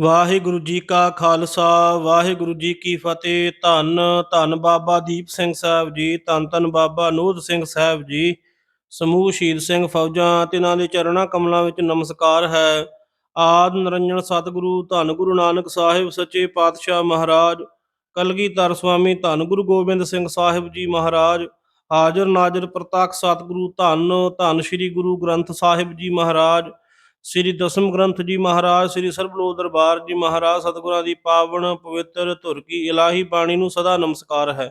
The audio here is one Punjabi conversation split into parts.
ਵਾਹਿਗੁਰੂ ਜੀ ਕਾ ਖਾਲਸਾ, ਵਾਹਿਗੁਰੂ ਜੀ ਕੀ ਫਤਿਹ। ਧੰਨ ਧੰਨ ਬਾਬਾ ਦੀਪ ਸਿੰਘ ਸਾਹਿਬ ਜੀ, ਧੰਨ ਧੰਨ ਬਾਬਾ ਨੂਧ ਸਿੰਘ ਸਾਹਿਬ ਜੀ। ਸਮੂਹ ਸ਼ਹੀਦ ਸਿੰਘ ਫੌਜਾਂ ਤੇ ਇਹਨਾਂ ਦੇ ਚਰਣਾ ਕਮਲਾਂ ਵਿੱਚ ਨਮਸਕਾਰ ਹੈ। ਆਦ ਨਿਰੰਜਨ ਸਤਿਗੁਰੂ, ਧੰਨ ਗੁਰੂ ਨਾਨਕ ਸਾਹਿਬ ਸੱਚੇ ਪਾਤਸ਼ਾਹ ਮਹਾਰਾਜ। ਕਲਗੀਧਰ ਸੁਆਮੀ ਧੰਨ ਗੁਰੂ ਗੋਬਿੰਦ ਸਿੰਘ ਸਾਹਿਬ ਜੀ ਮਹਾਰਾਜ। ਹਾਜ਼ਰ ਨਾਜ਼ਰ ਪ੍ਰਤੱਖ ਸਤਿਗੁਰੂ ਧੰਨ ਧੰਨ ਸ੍ਰੀ ਗੁਰੂ ਗ੍ਰੰਥ ਸਾਹਿਬ ਜੀ ਮਹਾਰਾਜ। ਸ੍ਰੀ ਦਸਮ ਗ੍ਰੰਥ ਜੀ ਮਹਾਰਾਜ, ਸ੍ਰੀ ਸਰਬਲੋ ਦਰਬਾਰ ਜੀ ਮਹਾਰਾਜ, ਸਤਿਗੁਰਾਂ ਦੀ ਪਾਵਨ, ਪਵਿੱਤਰ, ਧੁਰ ਕੀ ਇਲਾਹੀ ਬਾਣੀ ਨੂੰ ਸਦਾ ਨਮਸਕਾਰ ਹੈ।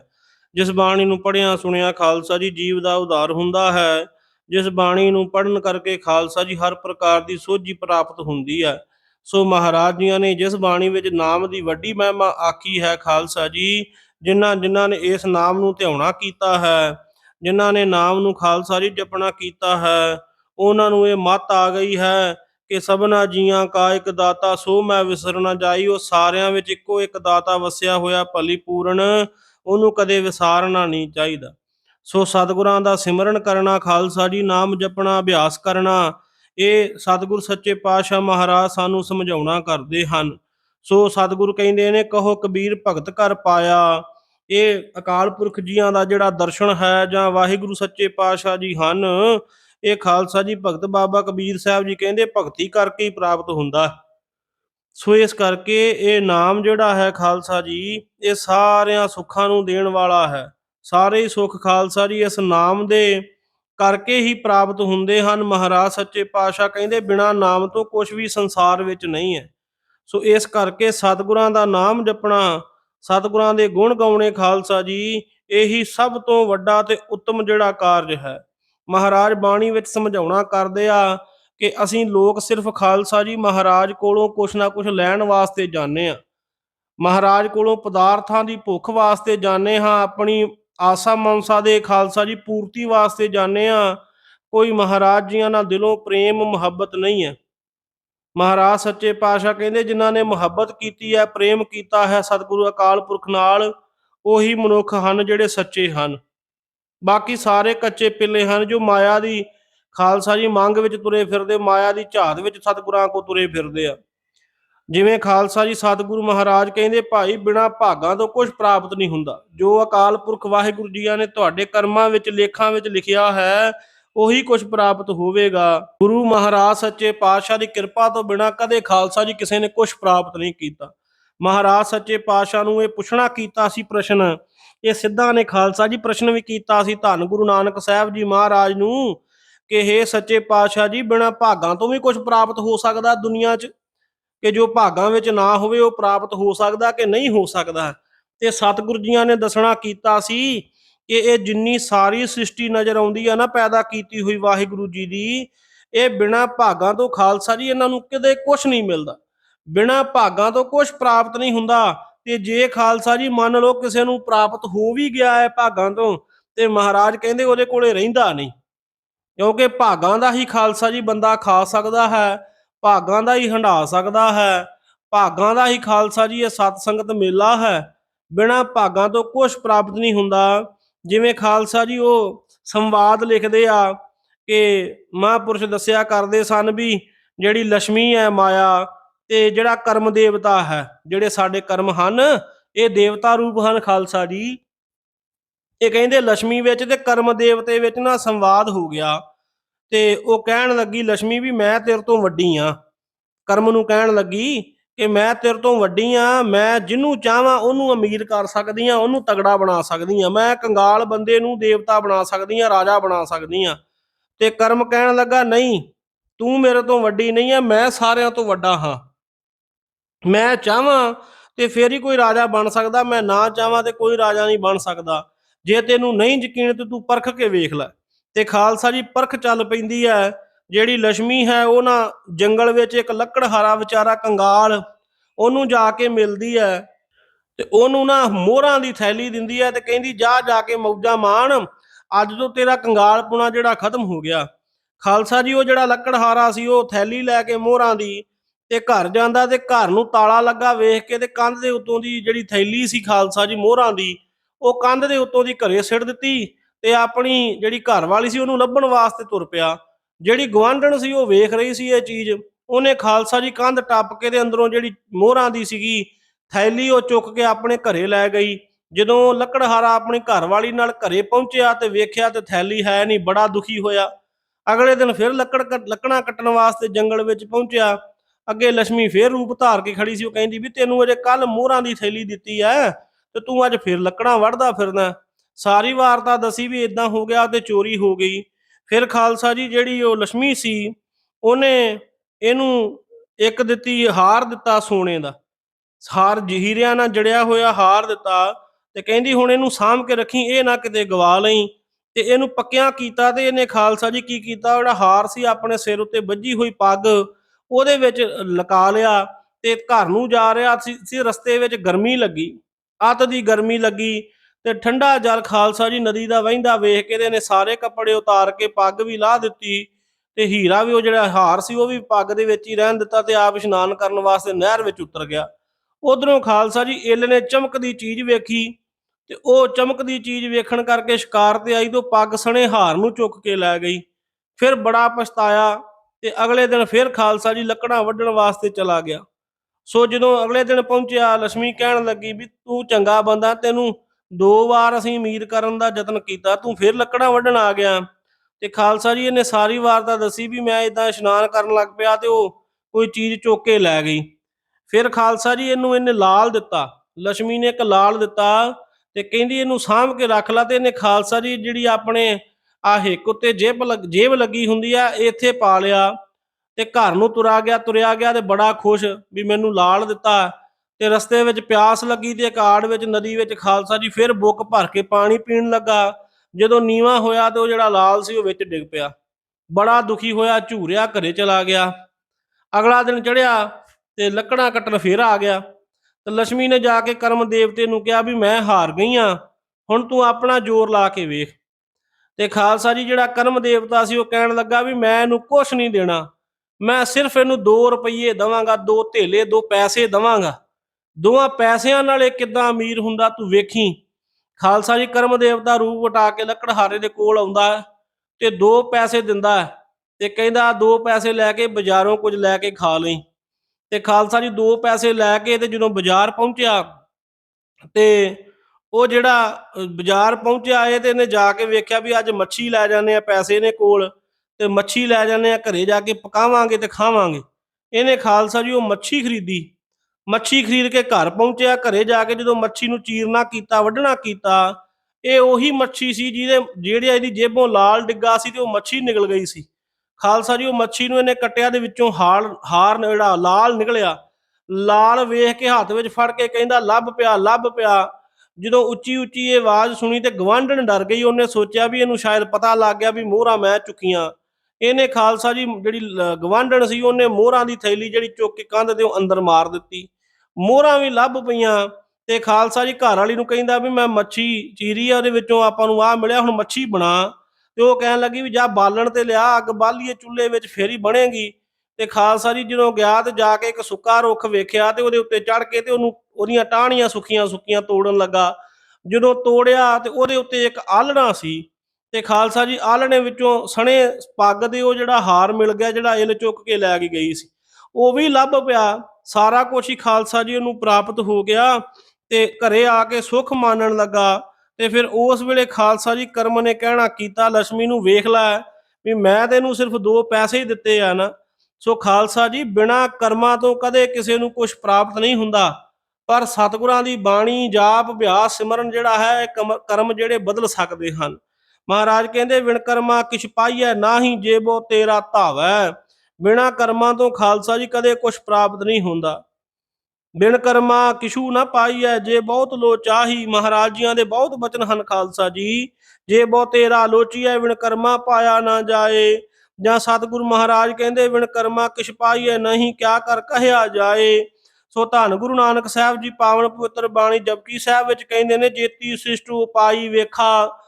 ਜਿਸ ਬਾਣੀ ਨੂੰ ਪੜ੍ਹਿਆ ਸੁਣਿਆ ਖਾਲਸਾ ਜੀ ਜੀਵ ਦਾ ਉਧਾਰ ਹੁੰਦਾ ਹੈ। ਜਿਸ ਬਾਣੀ ਨੂੰ ਪੜਨ ਕਰਕੇ ਖਾਲਸਾ ਜੀ ਹਰ ਪ੍ਰਕਾਰ ਦੀ ਸੋਝੀ ਪ੍ਰਾਪਤ ਹੁੰਦੀ ਹੈ। ਸੋ ਮਹਾਰਾਜ ਜੀਆਂ ਨੇ ਜਿਸ ਬਾਣੀ ਵਿੱਚ ਨਾਮ ਦੀ ਵੱਡੀ ਮਹਿਮਾ ਆਖੀ ਹੈ ਖਾਲਸਾ ਜੀ, ਜਿਨ੍ਹਾਂ ਜਿਨ੍ਹਾਂ ਨੇ ਇਸ ਨਾਮ ਨੂੰ ਧਿਆਉਣਾ ਕੀਤਾ ਹੈ, ਜਿਨ੍ਹਾਂ ਨੇ ਨਾਮ ਨੂੰ ਖਾਲਸਾ ਜੀ ਜਪਣਾ ਕੀਤਾ ਹੈ, ਉਹਨਾਂ ਨੂੰ ਇਹ ਮੱਤ ਆ ਗਈ ਹੈ ਕਿ ਸਭਨਾ ਜੀਆਂ ਕਾ ਇੱਕ ਦਾਤਾ, ਸੋ ਮੈਂ ਵਿਸਰ ਨਾ ਜਾਈ। ਉਹ ਸਾਰਿਆਂ ਵਿੱਚ ਇੱਕੋ ਇੱਕ ਦਾਤਾ ਵਸਿਆ ਹੋਇਆ, ਭਲੀ ਪੂਰਨ, ਉਹਨੂੰ ਕਦੇ ਵਿਸਾਰਨਾ ਨਹੀਂ ਚਾਹੀਦਾ। ਸੋ ਸਤਿਗੁਰਾਂ ਦਾ ਸਿਮਰਨ ਕਰਨਾ, ਖਾਲਸਾ ਜੀ ਨਾਮ ਜਪਣਾ, ਅਭਿਆਸ ਕਰਨਾ, ਇਹ ਸਤਿਗੁਰ ਸੱਚੇ ਪਾਤਸ਼ਾਹ ਮਹਾਰਾਜ ਸਾਨੂੰ ਸਮਝਾਉਣਾ ਕਰਦੇ ਹਨ। ਸੋ ਸਤਿਗੁਰ ਕਹਿੰਦੇ ਨੇ, ਕਹੋ ਕਬੀਰ ਭਗਤ ਕਰ ਪਾਇਆ। ਇਹ ਅਕਾਲ ਪੁਰਖ ਜੀਆਂ ਦਾ ਜਿਹੜਾ ਦਰਸ਼ਨ ਹੈ ਜਾਂ ਵਾਹਿਗੁਰੂ ਸੱਚੇ ਪਾਤਸ਼ਾਹ ਜੀ ਹਨ ਇਹ ਖਾਲਸਾ ਜੀ ਭਗਤ ਬਾਬਾ ਕਬੀਰ ਸਾਹਿਬ ਜੀ ਕਹਿੰਦੇ ਭਗਤੀ ਕਰਕੇ ਹੀ ਪ੍ਰਾਪਤ ਹੁੰਦਾ। ਸੋ ਇਸ ਕਰਕੇ ਇਹ ਨਾਮ ਜਿਹੜਾ ਹੈ ਖਾਲਸਾ ਜੀ, ਇਹ ਸਾਰਿਆਂ ਸੁੱਖਾਂ ਨੂੰ ਦੇਣ ਵਾਲਾ ਹੈ। ਸਾਰੇ ਹੀ ਸੁੱਖ ਖਾਲਸਾ ਜੀ ਇਸ ਨਾਮ ਦੇ ਕਰਕੇ ਹੀ ਪ੍ਰਾਪਤ ਹੁੰਦੇ ਹਨ। ਮਹਾਰਾਜ ਸੱਚੇ ਪਾਤਸ਼ਾਹ ਕਹਿੰਦੇ ਬਿਨਾ ਨਾਮ ਤੋਂ ਕੁਝ ਵੀ ਸੰਸਾਰ ਵਿੱਚ ਨਹੀਂ ਹੈ। ਸੋ ਇਸ ਕਰਕੇ ਸਤਿਗੁਰਾਂ ਦਾ ਨਾਮ ਜਪਣਾ, ਸਤਿਗੁਰਾਂ ਦੇ ਗੁਣ ਗਾਉਣੇ ਖਾਲਸਾ ਜੀ, ਇਹੀ ਸਭ ਤੋਂ ਵੱਡਾ ਤੇ ਉੱਤਮ ਜਿਹੜਾ ਕਾਰਜ ਹੈ। ਮਹਾਰਾਜ ਬਾਣੀ ਵਿੱਚ ਸਮਝਾਉਣਾ ਕਰਦੇ ਆ ਕਿ ਅਸੀਂ ਲੋਕ ਸਿਰਫ ਖਾਲਸਾ ਜੀ ਮਹਾਰਾਜ ਕੋਲੋਂ ਕੁਛ ਨਾ ਕੁਛ ਲੈਣ ਵਾਸਤੇ ਜਾਂਦੇ ਆ ਮਹਾਰਾਜ ਕੋਲੋਂ ਪਦਾਰਥਾਂ ਦੀ ਭੁੱਖ ਵਾਸਤੇ ਜਾਂਦੇ ਹਾਂ, ਆਪਣੀ ਆਸਾ ਮਨਸਾ ਦੇ ਖਾਲਸਾ ਜੀ ਪੂਰਤੀ ਵਾਸਤੇ ਜਾਂਦੇ ਆ ਕੋਈ ਮਹਾਰਾਜ ਜੀਆਂ ਨਾਲ ਦਿਲੋਂ ਪ੍ਰੇਮ ਮੁਹੱਬਤ ਨਹੀਂ ਹੈ। ਮਹਾਰਾਜ ਸੱਚੇ ਪਾਤਸ਼ਾਹ ਕਹਿੰਦੇ, ਜਿਨ੍ਹਾਂ ਨੇ ਮੁਹੱਬਤ ਕੀਤੀ ਹੈ, ਪ੍ਰੇਮ ਕੀਤਾ ਹੈ, ਸਤਿਗੁਰੂ ਅਕਾਲ ਪੁਰਖ ਨਾਲ ਉਹੀ ਮਨੁੱਖ ਹਨ ਜਿਹੜੇ ਸੱਚੇ ਹਨ। ਬਾਕੀ ਸਾਰੇ ਕੱਚੇ ਪਿੱਲੇ ਹਨ ਜੋ ਮਾਇਆ ਦੀ ਖਾਲਸਾ ਜੀ ਮੰਗ ਵਿੱਚ ਤੁਰੇ ਫਿਰਦੇ, ਮਾਇਆ ਦੀ ਝਾਤ ਵਿੱਚ ਸਤਿਗੁਰਾਂ ਕੋ ਤੁਰੇ ਫਿਰਦੇ ਆ। ਜਿਵੇਂ ਖਾਲਸਾ ਜੀ ਸਤਿਗੁਰੂ ਮਹਾਰਾਜ ਕਹਿੰਦੇ, ਭਾਈ, ਬਿਨਾ ਭਾਗਾਂ ਤੋਂ ਕੁਝ ਪ੍ਰਾਪਤ ਨਹੀਂ ਹੁੰਦਾ। ਜੋ ਅਕਾਲ ਪੁਰਖ ਵਾਹਿਗੁਰੂ ਜੀਆਂ ਨੇ ਤੁਹਾਡੇ ਕਰਮਾਂ ਵਿੱਚ, ਲੇਖਾਂ ਵਿੱਚ ਲਿਖਿਆ ਹੈ, ਉਹੀ ਕੁਝ ਪ੍ਰਾਪਤ ਹੋਵੇਗਾ। ਗੁਰੂ ਮਹਾਰਾਜ ਸੱਚੇ ਪਾਤਸ਼ਾਹ ਦੀ ਕਿਰਪਾ ਤੋਂ ਬਿਨਾ ਕਦੇ ਖਾਲਸਾ ਜੀ ਕਿਸੇ ਨੇ ਕੁਝ ਪ੍ਰਾਪਤ ਨਹੀਂ ਕੀਤਾ। ਮਹਾਰਾਜ ਸੱਚੇ ਪਾਤਸ਼ਾਹ ਨੂੰ ਇਹ ਪੁੱਛਣਾ ਕੀਤਾ ਸੀ ਪ੍ਰਸ਼ਨ ਇਹ ਸਿੱਧਾ ਨੇ ਖਾਲਸਾ ਜੀ ਪ੍ਰਸ਼ਨ ਵੀ ਕੀਤਾ ਸੀ ਧੰਨ ਗੁਰੂ ਨਾਨਕ ਸਾਹਿਬ ਜੀ ਮਹਾਰਾਜ ਨੂੰ ਕਿ हे ਸੱਚੇ ਪਾਤਸ਼ਾਹ ਜੀ, ਬਿਨਾ ਭਾਗਾਂ ਤੋਂ ਵੀ ਕੁਝ ਪ੍ਰਾਪਤ ਹੋ ਸਕਦਾ ਦੁਨੀਆ 'ਚ? ਕਿ ਜੋ ਭਾਗਾਂ ਵਿੱਚ ਨਾ ਹੋਵੇ, ਉਹ ਪ੍ਰਾਪਤ ਹੋ ਸਕਦਾ ਕਿ ਨਹੀਂ ਹੋ ਸਕਦਾ? ਤੇ ਸਤਿਗੁਰੂ ਜੀਆਂ ਨੇ ਦੱਸਣਾ ਕੀਤਾ ਸੀ ਕਿ ਇਹ ਜਿੰਨੀ ਸਾਰੀ ਸ੍ਰਿਸ਼ਟੀ ਨਜ਼ਰ ਆਉਂਦੀ ਆ ਨਾ, ਪੈਦਾ ਕੀਤੀ ਹੋਈ ਵਾਹਿਗੁਰੂ ਜੀ ਦੀ, ਇਹ ਬਿਨਾ ਭਾਗਾਂ ਤੋਂ ਖਾਲਸਾ ਜੀ ਇਹਨਾਂ ਨੂੰ ਕਿਤੇ ਕੁਝ ਨਹੀਂ ਮਿਲਦਾ। ਬਿਨਾ ਭਾਗਾਂ ਤੋਂ ਕੁਝ ਪ੍ਰਾਪਤ ਨਹੀਂ ਹੁੰਦਾ। ਤੇ ਜੇ ਖਾਲਸਾ ਜੀ ਮੰਨ ਲਓ ਕਿਸੇ ਨੂੰ ਪ੍ਰਾਪਤ ਹੋ ਵੀ ਗਿਆ ਹੈ ਭਾਗਾਂ ਤੋਂ, ਤੇ ਮਹਾਰਾਜ ਕਹਿੰਦੇ ਉਹਦੇ ਕੋਲੇ ਰਹਿੰਦਾ ਨਹੀਂ। ਕਿਉਂਕਿ ਭਾਗਾਂ ਦਾ ਹੀ ਖਾਲਸਾ ਜੀ ਬੰਦਾ ਖਾ ਸਕਦਾ ਹੈ, ਭਾਗਾਂ ਦਾ ਹੀ ਹੰਢਾ ਸਕਦਾ ਹੈ, ਭਾਗਾਂ ਦਾ ਹੀ ਖਾਲਸਾ ਜੀ ਇਹ ਸਤ ਸੰਗਤ ਮੇਲਾ ਹੈ। ਬਿਨਾ ਭਾਗਾਂ ਤੋਂ ਕੁਝ ਪ੍ਰਾਪਤ ਨਹੀਂ ਹੁੰਦਾ। ਜਿਵੇਂ ਖਾਲਸਾ ਜੀ ਉਹ ਸੰਵਾਦ ਲਿਖਦੇ ਆ ਕਿ ਮਹਾਂਪੁਰਸ਼ ਦੱਸਿਆ ਕਰਦੇ ਸਨ ਵੀ ਜਿਹੜੀ ਲక్ష్ਮੀ ਹੈ ਮਾਇਆ ਤੇ ਜਿਹੜਾ ਕਰਮ ਦੇਵਤਾ ਹੈ, ਜਿਹੜੇ ਸਾਡੇ ਕਰਮ ਹਨ, ਇਹ ਦੇਵਤਾ ਰੂਪ ਹਨ ਖਾਲਸਾ ਜੀ। ਇਹ ਕਹਿੰਦੇ ਲక్ష్ਮੀ ਵਿੱਚ ਤੇ ਕਰਮ ਦੇਵਤੇ ਵਿੱਚ ਨਾ ਸੰਵਾਦ ਹੋ ਗਿਆ। ਤੇ ਉਹ ਕਹਿਣ ਲੱਗੀ ਲక్ష్ਮੀ ਵੀ ਮੈਂ ਤੇਰੇ ਤੋਂ ਵੱਡੀ ਆ। ਕਰਮ ਨੂੰ ਕਹਿਣ ਲੱਗੀ ਕਿ ਮੈਂ ਤੇਰੇ ਤੋਂ ਵੱਡੀ ਆ, ਮੈਂ ਜਿਹਨੂੰ ਚਾਹਾਂ ਉਹਨੂੰ ਅਮੀਰ ਕਰ ਸਕਦੀ ਆ, ਉਹਨੂੰ ਤਗੜਾ ਬਣਾ ਸਕਦੀ ਆ। ਮੈਂ ਕੰਗਾਲ ਬੰਦੇ ਨੂੰ ਦੇਵਤਾ ਬਣਾ ਸਕਦੀ ਆ, ਰਾਜਾ ਬਣਾ ਸਕਦੀ ਆ। ਤੇ ਕਰਮ ਕਹਿਣ ਲੱਗਾ, ਨਹੀਂ, ਤੂੰ ਮੇਰੇ ਤੋਂ ਵੱਡੀ ਨਹੀਂ ਆ, ਮੈਂ ਸਾਰਿਆਂ ਤੋਂ ਵੱਡਾ ਹਾਂ। ਮੈਂ ਚਾਹਾਂ ਤੇ ਫੇਰ ਹੀ ਕੋਈ ਰਾਜਾ ਬਣ ਸਕਦਾ, ਮੈਂ ਨਾ ਚਾਹਾਂ ਤੇ ਕੋਈ ਰਾਜਾ ਨਹੀਂ ਬਣ ਸਕਦਾ। ਜੇ ਤੈਨੂੰ ਨਹੀਂ ਯਕੀਨ ਤੇ ਤੂੰ ਪਰਖ ਕੇ ਵੇਖ ਲੈ। ਤੇ ਖਾਲਸਾ ਜੀ, ਪਰਖ ਚੱਲ ਪੈਂਦੀ ਹੈ। ਜਿਹੜੀ ਲక్ష్ਮੀ ਹੈ, ਉਹ ਨਾ ਜੰਗਲ ਵਿੱਚ ਇੱਕ ਲੱਕੜਹਾਰਾ ਵਿਚਾਰਾ ਕੰਗਾਲ, ਉਹਨੂੰ ਜਾ ਕੇ ਮਿਲਦੀ ਹੈ। ਤੇ ਉਹਨੂੰ ਨਾ ਮੋਹਰਾਂ ਦੀ ਥੈਲੀ ਦਿੰਦੀ ਹੈ ਤੇ ਕਹਿੰਦੀ, ਜਾ ਜਾ ਕੇ ਮੌਜਾ ਮਾਣ। ਅੱਜ ਤੋਂ ਤੇਰਾ ਕੰਗਾਲਪੁਣਾ ਜਿਹੜਾ ਖਤਮ ਹੋ ਗਿਆ। ਖਾਲਸਾ ਜੀ, ਉਹ ਜਿਹੜਾ ਲੱਕੜਹਾਰਾ ਸੀ, ਉਹ ਥੈਲੀ ਲੈ ਕੇ ਮੋਹਰਾਂ ਦੀ ਤੇ ਘਰ ਜਾਂਦਾ ਤੇ ਘਰ ਨੂੰ ਤਾਲਾ ਲੱਗਾ ਵੇਖ ਕੇ ਤੇ ਕੰਧ ਦੇ ਉੱਤੋਂ ਦੀ ਜਿਹੜੀ ਥੈਲੀ ਸੀ ਖਾਲਸਾ ਜੀ ਮੋਹਰਾਂ ਦੀ, ਉਹ ਕੰਧ ਦੇ ਉੱਤੋਂ ਦੀ ਘਰੇ ਸਿੱਟ ਦਿੱਤੀ ਤੇ ਆਪਣੀ ਜਿਹੜੀ ਘਰ ਵਾਲੀ ਸੀ ਉਹਨੂੰ ਲੱਭਣ ਵਾਸਤੇ ਤੁਰ ਪਿਆ। ਜਿਹੜੀ ਗਵਾਂਢਣ ਸੀ ਉਹ ਵੇਖ ਰਹੀ ਸੀ ਇਹ ਚੀਜ਼, ਉਹਨੇ ਖਾਲਸਾ ਜੀ ਕੰਧ ਟੱਪ ਕੇ ਦੇ ਅੰਦਰੋਂ ਜਿਹੜੀ ਮੋਹਰਾਂ ਦੀ ਸੀਗੀ ਥੈਲੀ ਉਹ ਚੁੱਕ ਕੇ ਆਪਣੇ ਘਰੇ ਲੈ ਗਈ। ਜਦੋਂ ਲੱਕੜਹਾਰਾ ਆਪਣੀ ਘਰਵਾਲੀ ਨਾਲ ਘਰੇ ਪਹੁੰਚਿਆ ਤੇ ਵੇਖਿਆ ਤੇ ਥੈਲੀ ਹੈ ਨਹੀਂ, ਬੜਾ ਦੁਖੀ ਹੋਇਆ। ਅਗਲੇ ਦਿਨ ਫਿਰ ਲੱਕੜ ਕੱਟ- ਲੱਕੜਾਂ ਕੱਟਣ ਵਾਸਤੇ ਜੰਗਲ ਵਿੱਚ ਪਹੁੰਚਿਆ। ਅੱਗੇ ਲక్ష్ਮੀ ਫੇਰ ਰੂਪ ਧਾਰ ਕੇ ਖੜੀ ਸੀ, ਉਹ ਕਹਿੰਦੀ ਵੀ ਤੈਨੂੰ ਅਜੇ ਕੱਲ ਮੋਹਰਾਂ ਦੀ ਥੈਲੀ ਦਿੱਤੀ ਐ ਤੇ ਤੂੰ ਅੱਜ ਫੇਰ ਲੱਕੜਾਂ ਵੜਦਾ ਫਿਰਦਾ ਸਾਰੀ ਵਾਰ ਤਾਂ ਦਸੀ ਵੀ ਇਦਾਂ ਹੋ ਗਿਆ ਤੇ ਚੋਰੀ ਹੋ ਗਈ। ਫਿਰ ਖਾਲਸਾ ਜੀ ਜਿਹੜੀ ਉਹ ਲక్ష్ਮੀ ਸੀ, ਉਹਨੇ ਇਹਨੂੰ ਇੱਕ ਦਿੱਤੀ ਹਾਰ ਦਿੱਤਾ ਸੋਨੇ ਦਾ। ਹਾਰ ਜਹੀਰਿਆਂ ਨਾਲ ਜੜਿਆ ਹੋਇਆ ਹਾਰ ਦਿੱਤਾ ਤੇ ਕਹਿੰਦੀ ਹੁਣ ਇਹਨੂੰ ਸਾਂਭ ਕੇ ਰੱਖੀ, ਇਹ ਨਾ ਕਿਤੇ ਗਵਾ ਲਈ ਤੇ ਇਹਨੂੰ ਪੱਕਿਆ ਕੀਤਾ ਤੇ ਇਹਨੇ ਖਾਲਸਾ ਜੀ ਕੀ ਕੀਤਾ ਜਿਹੜਾ ਹਾਰ ਸੀ ਆਪਣੇ ਸਿਰ ਉੱਤੇ ਵੱਜੀ ਹੋਈ ਪੱਗ ਉਹਦੇ ਵਿੱਚ ਲਕਾ ਲਿਆ ਤੇ ਘਰ ਨੂੰ ਜਾ ਰਿਹਾ ਸੀ ਰਸਤੇ ਵਿੱਚ ਗਰਮੀ ਲੱਗੀ, ਅੱਤ ਦੀ ਗਰਮੀ ਲੱਗੀ ਤੇ ਠੰਡਾ ਜਲ ਖਾਲਸਾ ਜੀ ਨਦੀ ਦਾ ਵਹਿੰਦਾ ਵੇਖ ਕੇ ਇਹਨੇ ਸਾਰੇ ਕੱਪੜੇ ਉਤਾਰ ਕੇ ਪੱਗ ਵੀ ਲਾਹ ਦਿੱਤੀ ਤੇ ਹੀਰਾ ਵੀ ਉਹ ਜਿਹੜਾ ਹਾਰ ਸੀ ਉਹ ਵੀ ਪੱਗ ਦੇ ਵਿੱਚ ਹੀ ਰਹਿਣ ਦਿੱਤਾ ਤੇ ਆਪ ਇਸ਼ਨਾਨ ਕਰਨ ਵਾਸਤੇ ਨਹਿਰ ਵਿੱਚ ਉਤਰ ਗਿਆ। ਉਧਰੋਂ ਖਾਲਸਾ ਜੀ ਇੱਲ ਨੇ ਚਮਕਦੀ ਚੀਜ਼ ਵੇਖੀ ਤੇ ਉਹ ਚਮਕਦੀ ਚੀਜ਼ ਵੇਖਣ ਕਰਕੇ ਸ਼ਿਕਾਰ ਤੇ ਆਈ ਤੋਂ ਪੱਗ ਸਣੇ ਹਾਰ ਨੂੰ ਚੁੱਕ ਕੇ ਲੈ ਗਈ। ਫਿਰ ਬੜਾ ਪਛਤਾਇਆ ਤੇ ਅਗਲੇ ਦਿਨ ਫਿਰ ਖਾਲਸਾ ਜੀ ਲੱਕੜਾਂ ਵੱਢਣ ਵਾਸਤੇ ਚਲਾ ਗਿਆ। ਸੋ ਜਦੋਂ ਅਗਲੇ ਦਿਨ ਪਹੁੰਚਿਆ ਲక్ష్ਮੀ ਕਹਿਣ ਲੱਗੀ ਵੀ ਤੂੰ ਚੰਗਾ ਬੰਦਾ, ਤੈਨੂੰ ਦੋ ਵਾਰ ਅਸੀਂ ਅਮੀਰ ਕਰਨ ਦਾ ਯਤਨ ਕੀਤਾ, ਤੂੰ ਫਿਰ ਲੱਕੜਾਂ ਵੱਢਣ ਆ ਗਿਆ। ਤੇ ਖਾਲਸਾ ਜੀ ਇਹਨੇ ਸਾਰੀ ਵਾਰ ਤਾਂ ਦੱਸੀ ਵੀ ਮੈਂ ਇਦਾਂ ਇਸ਼ਨਾਨ ਕਰਨ ਲੱਗ ਪਿਆ ਤੇ ਉਹ ਕੋਈ ਚੀਜ਼ ਚੁੱਕ ਕੇ ਲੈ ਗਈ। ਫਿਰ ਖਾਲਸਾ ਜੀ ਇਹਨੂੰ ਇਹਨੇ ਲਾਲ ਦਿੱਤਾ। ਲక్ష్ਮੀ ਨੇ ਇੱਕ ਲਾਲ ਦਿੱਤਾ ਤੇ ਕਹਿੰਦੀ ਇਹਨੂੰ ਸਾਂਭ ਕੇ ਰੱਖ ਲਾ ਤੇ ਇਹਨੇ ਖਾਲਸਾ ਜੀ ਜਿਹੜੀ ਆਪਣੇ ਆ ਹਿੱਕ ਉੱਤੇ ਜੇਬ ਲੱਗ- ਜੇਬ ਲੱਗੀ ਹੁੰਦੀ ਆ ਇੱਥੇ ਪਾ ਲਿਆ ਤੇ ਘਰ ਨੂੰ ਤੁਰਾ ਗਿਆ, ਤੁਰਿਆ ਗਿਆ ਤੇ ਬੜਾ ਖੁਸ਼ ਵੀ ਮੈਨੂੰ ਲਾਲ ਦਿੱਤਾ ਤੇ ਰਸਤੇ ਵਿੱਚ ਪਿਆਸ ਲੱਗੀ ਤੇ ਇੱਕ ਆੜ ਵਿੱਚ, ਨਦੀ ਵਿੱਚ ਖਾਲਸਾ ਜੀ ਫਿਰ ਬੁੱਕ ਭਰ ਕੇ ਪਾਣੀ ਪੀਣ ਲੱਗਾ। ਜਦੋਂ ਨੀਵਾ ਹੋਇਆ ਤੇ ਉਹ ਜਿਹੜਾ ਲਾਲ ਸੀ ਉਹ ਵਿੱਚ ਡਿੱਗ ਪਿਆ। ਬੜਾ ਦੁਖੀ ਹੋਇਆ, ਝੂਰਿਆ, ਘਰੇ ਚਲਾ ਗਿਆ। ਅਗਲਾ ਦਿਨ ਚੜਿਆ ਤੇ ਲੱਕੜਾਂ ਕੱਟਣ ਫੇਰ ਆ ਗਿਆ। ਤੇ ਲక్ష్ਮੀ ਨੇ ਜਾ ਕੇ ਕਰਮ ਦੇਵਤੇ ਨੂੰ ਕਿਹਾ ਵੀ ਮੈਂ ਹਾਰ ਗਈ ਆ, ਹੁਣ ਤੂੰ ਆਪਣਾ ਜ਼ੋਰ ਲਾ ਕੇ ਵੇਖ। ਤੇ ਖਾਲਸਾ ਜੀ ਜਿਹੜਾ ਕਰਮ ਦੇਵਤਾ ਸੀ ਉਹ ਕਹਿਣ ਲੱਗਾ ਵੀ ਮੈਂ ਇਹਨੂੰ ਕੁਝ ਨਹੀਂ ਦੇਣਾ। ਮੈਂ ਸਿਰਫ ਇਹਨੂੰ 2 ਰੁਪਏ ਦਵਾਂਗਾ, ਦੋ ਧੇਲੇ, ਦੋ ਪੈਸੇ ਦਵਾਂਗਾ। ਦੋਵਾਂ ਪੈਸਿਆਂ ਨਾਲ ਇਹ ਕਿੱਦਾਂ ਅਮੀਰ ਹੁੰਦਾ ਤੂੰ ਵੇਖੀ। ਖਾਲਸਾ ਜੀ ਕਰਮ ਦੇਵਤਾ ਰੂਪ ਵਟਾ ਕੇ ਲੱਕੜਹਾਰੇ ਦੇ ਕੋਲ ਆਉਂਦਾ ਹੈ ਤੇ ਦੋ ਪੈਸੇ ਦਿੰਦਾ ਹੈ ਤੇ ਕਹਿੰਦਾ ਦੋ ਪੈਸੇ ਲੈ ਕੇ ਬਾਜ਼ਾਰੋਂ ਕੁਝ ਲੈ ਕੇ ਖਾ ਲਈ। ਤੇ ਖਾਲਸਾ ਜੀ ਦੋ ਪੈਸੇ ਲੈ ਕੇ ਤੇ ਜਦੋਂ ਬਾਜ਼ਾਰ ਪਹੁੰਚਿਆ ਤੇ ਉਹ ਜਿਹੜਾ ਬਾਜ਼ਾਰ ਪਹੁੰਚਿਆ ਇਹ ਤੇ ਇਹਨੇ ਜਾ ਕੇ ਵੇਖਿਆ ਵੀ ਅੱਜ ਮੱਛੀ ਲੈ ਜਾਂਦੇ ਆ, ਪੈਸੇ ਨੇ ਕੋਲ ਤੇ ਮੱਛੀ ਲੈ ਜਾਂਦੇ ਆ, ਘਰੇ ਜਾ ਕੇ ਪਕਾਵਾਂਗੇ ਤੇ ਖਾਵਾਂਗੇ। ਇਹਨੇ ਖਾਲਸਾ ਜੀ ਉਹ ਮੱਛੀ ਖਰੀਦੀ। ਮੱਛੀ ਖਰੀਦ ਕੇ ਘਰ ਪਹੁੰਚਿਆ, ਘਰੇ ਜਾ ਕੇ ਜਦੋਂ ਮੱਛੀ ਨੂੰ ਚੀਰਨਾ ਕੀਤਾ, ਵੱਢਣਾ ਕੀਤਾ, ਇਹ ਉਹੀ ਮੱਛੀ ਸੀ ਜਿਹਦੇ, ਜਿਹੜੇ ਇਹਦੀ ਜੇਬੋਂ ਲਾਲ ਡਿੱਗਾ ਸੀ ਤੇ ਉਹ ਮੱਛੀ ਨਿਕਲ ਗਈ ਸੀ। ਖਾਲਸਾ ਜੀ ਉਹ ਮੱਛੀ ਨੂੰ ਇਹਨੇ ਕੱਟਿਆ ਦੇ ਵਿੱਚੋਂ ਹਾਰ ਹਾਰ ਜਿਹੜਾ ਲਾਲ ਨਿਕਲਿਆ। ਲਾਲ ਵੇਖ ਕੇ ਹੱਥ ਵਿੱਚ ਫੜ ਕੇ ਕਹਿੰਦਾ, ਲੱਭ ਪਿਆ ਲੱਭ ਪਿਆ। ਜਦੋਂ ਉੱਚੀ ਉੱਚੀ ਇਹ ਆਵਾਜ਼ ਸੁਣੀ ਤੇ ਗਵਾਂਢਣ ਡਰ ਗਈ, ਉਹਨੇ ਸੋਚਿਆ ਵੀ ਇਹਨੂੰ ਸ਼ਾਇਦ ਪਤਾ ਲੱਗ ਗਿਆ ਵੀ ਮੋਹਰਾਂ ਮੈਂ ਚੁੱਕੀਆਂ। ਇਹਨੇ ਖਾਲਸਾ ਜੀ ਜਿਹੜੀ ਗਵਾਂਢਣ ਸੀ, ਉਹਨੇ ਮੋਹਰਾਂ ਦੀ ਥੈਲੀ ਜਿਹੜੀ ਚੁੱਕ ਕੇ ਕੰਧ ਦੇ ਅੰਦਰ ਮਾਰ ਦਿੱਤੀ। ਮੋਹਰਾਂ ਵੀ ਲੱਭ ਪਈਆਂ ਤੇ ਖਾਲਸਾ ਜੀ ਘਰ ਵਾਲੀ ਨੂੰ ਕਹਿੰਦਾ ਵੀ ਮੈਂ ਮੱਛੀ ਚੀਰੀ ਆ ਉਹਦੇ ਵਿੱਚੋਂ ਆਪਾਂ ਨੂੰ ਆਹ ਮਿਲਿਆ, ਹੁਣ ਮੱਛੀ ਬਣਾ। ਤੇ ਉਹ ਕਹਿਣ ਲੱਗੀ ਵੀ ਜਾ ਬਾਲਣ ਤੇ ਲਿਆ, ਅੱਗ ਬਾਲੀਏ ਚੁੱਲ੍ਹੇ ਵਿੱਚ, ਫੇਰ ਹੀ ਬਣੇਗੀ। ਤੇ ਖਾਲਸਾ ਜੀ ਜਦੋਂ ਗਿਆ ਤੇ ਜਾ ਕੇ ਇੱਕ ਸੁੱਕਾ ਰੁੱਖ ਵੇਖਿਆ ਤੇ ਉਹਦੇ ਉੱਤੇ ਚੜ ਕੇ ਤੇ ਉਹਨੂੰ ਉਹਦੀਆਂ ਟਾਹਣੀਆਂ ਸੁੱਕੀਆਂ ਸੁੱਕੀਆਂ ਤੋੜਨ ਲੱਗਾ। ਜਦੋਂ ਤੋੜਿਆ ਤੇ ਉਹਦੇ ਉੱਤੇ ਇੱਕ ਆਲਣਾ ਸੀ ਤੇ ਖਾਲਸਾ ਜੀ ਆਲਣੇ ਵਿੱਚੋਂ ਸਣੇ ਪੱਗ ਦੇ ਉਹ ਜਿਹੜਾ ਹਾਰ ਮਿਲ ਗਿਆ ਜਿਹੜਾ ਇਲ ਚੁੱਕ ਕੇ ਲੈ ਕੇ ਗਈ ਸੀ। ਉਹ ਵੀ ਲੱਭ ਪਿਆ। ਸਾਰਾ ਕੁਝ ਹੀ ਖਾਲਸਾ ਜੀ ਨੂੰ ਪ੍ਰਾਪਤ ਹੋ ਗਿਆ ਤੇ ਘਰੇ ਆ ਕੇ ਸੁੱਖ ਮਾਨਣ ਲੱਗਾ ਤੇ ਫਿਰ ਉਸ ਵੇਲੇ ਖਾਲਸਾ ਜੀ ਕਰਮ ਨੇ ਕਹਿਣਾ ਕੀਤਾ ਲక్ష్ਮੀ ਨੂੰ ਵੇਖ ਲੈ ਵੀ ਮੈਂ ਤੈਨੂੰ ਸਿਰਫ ਦੋ ਪੈਸੇ ਹੀ ਦਿੱਤੇ ਆ ਨਾ। ਸੋ ਖਾਲਸਾ ਜੀ, ਬਿਨਾ ਕਰਮਾਂ ਤੋਂ ਕਦੇ ਕਿਸੇ ਨੂੰ ਕੁਝ ਪ੍ਰਾਪਤ ਨਹੀਂ ਹੁੰਦਾ। ਪਰ ਸਤਿਗੁਰਾਂ ਦੀ ਬਾਣੀ, ਜਾਪ, ਅਭਿਆਸ, ਸਿਮਰਨ ਜਿਹੜਾ ਹੈ ਕਰਮ ਜਿਹੜੇ ਬਦਲ ਸਕਦੇ ਹਨ। ਮਹਾਰਾਜ ਕਹਿੰਦੇ, ਵਿਣ ਕਰਮਾ ਕਿਛ ਪਾਈਐ, ਨਾਹੀ ਜੇਬੋ ਤੇਰਾ ਧਾਵੈ। ਬਿਨਾ ਕਰਮਾਂ ਤੋਂ ਖਾਲਸਾ ਜੀ, ਕਦੇ ਕੁਝ ਪ੍ਰਾਪਤ ਨਹੀਂ ਹੁੰਦਾ। ਬਿਨ ਕਰਮਾ ਕਿਛੂ ਨਾ ਪਾਈਐ, ਜੇ ਬਹੁਤ ਲੋ ਚਾਹੀ। ਮਹਾਰਾਜ ਜੀਆਂ ਦੇ ਬਹੁਤ ਬਚਨ ਹਨ ਖਾਲਸਾ ਜੀ। ਜੇ ਬਹੁ ਤੇਰਾ ਲੋਚੀਐ, ਵਿਣ ਕਰਮਾ ਪਾਇਆ ਨਾ ਜਾਏ। ਜਾਂ ਸਤਿਗੁਰੂ ਮਹਾਰਾਜ ਕਹਿੰਦੇ ਵਿਣ ਕਰਮਾ ਕਿਛ ਪਾਈਐ ਨਹੀਂ, ਕਿਆ ਕਰ ਕਹਿਆ ਜਾਏ? ਸੋ ਧੰਨ ਗੁਰੂ ਨਾਨਕ ਸਾਹਿਬ ਜੀ ਪਾਵਨ ਪਵਿੱਤਰ ਬਾਣੀ ਜਪਜੀ ਸਾਹਿਬ ਵਿੱਚ ਕਹਿੰਦੇ ਨੇ, ਜੇਤੀ ਸ੍ਰਿਸ਼ਟੂ ਉਪਾਈ ਵੇਖਾ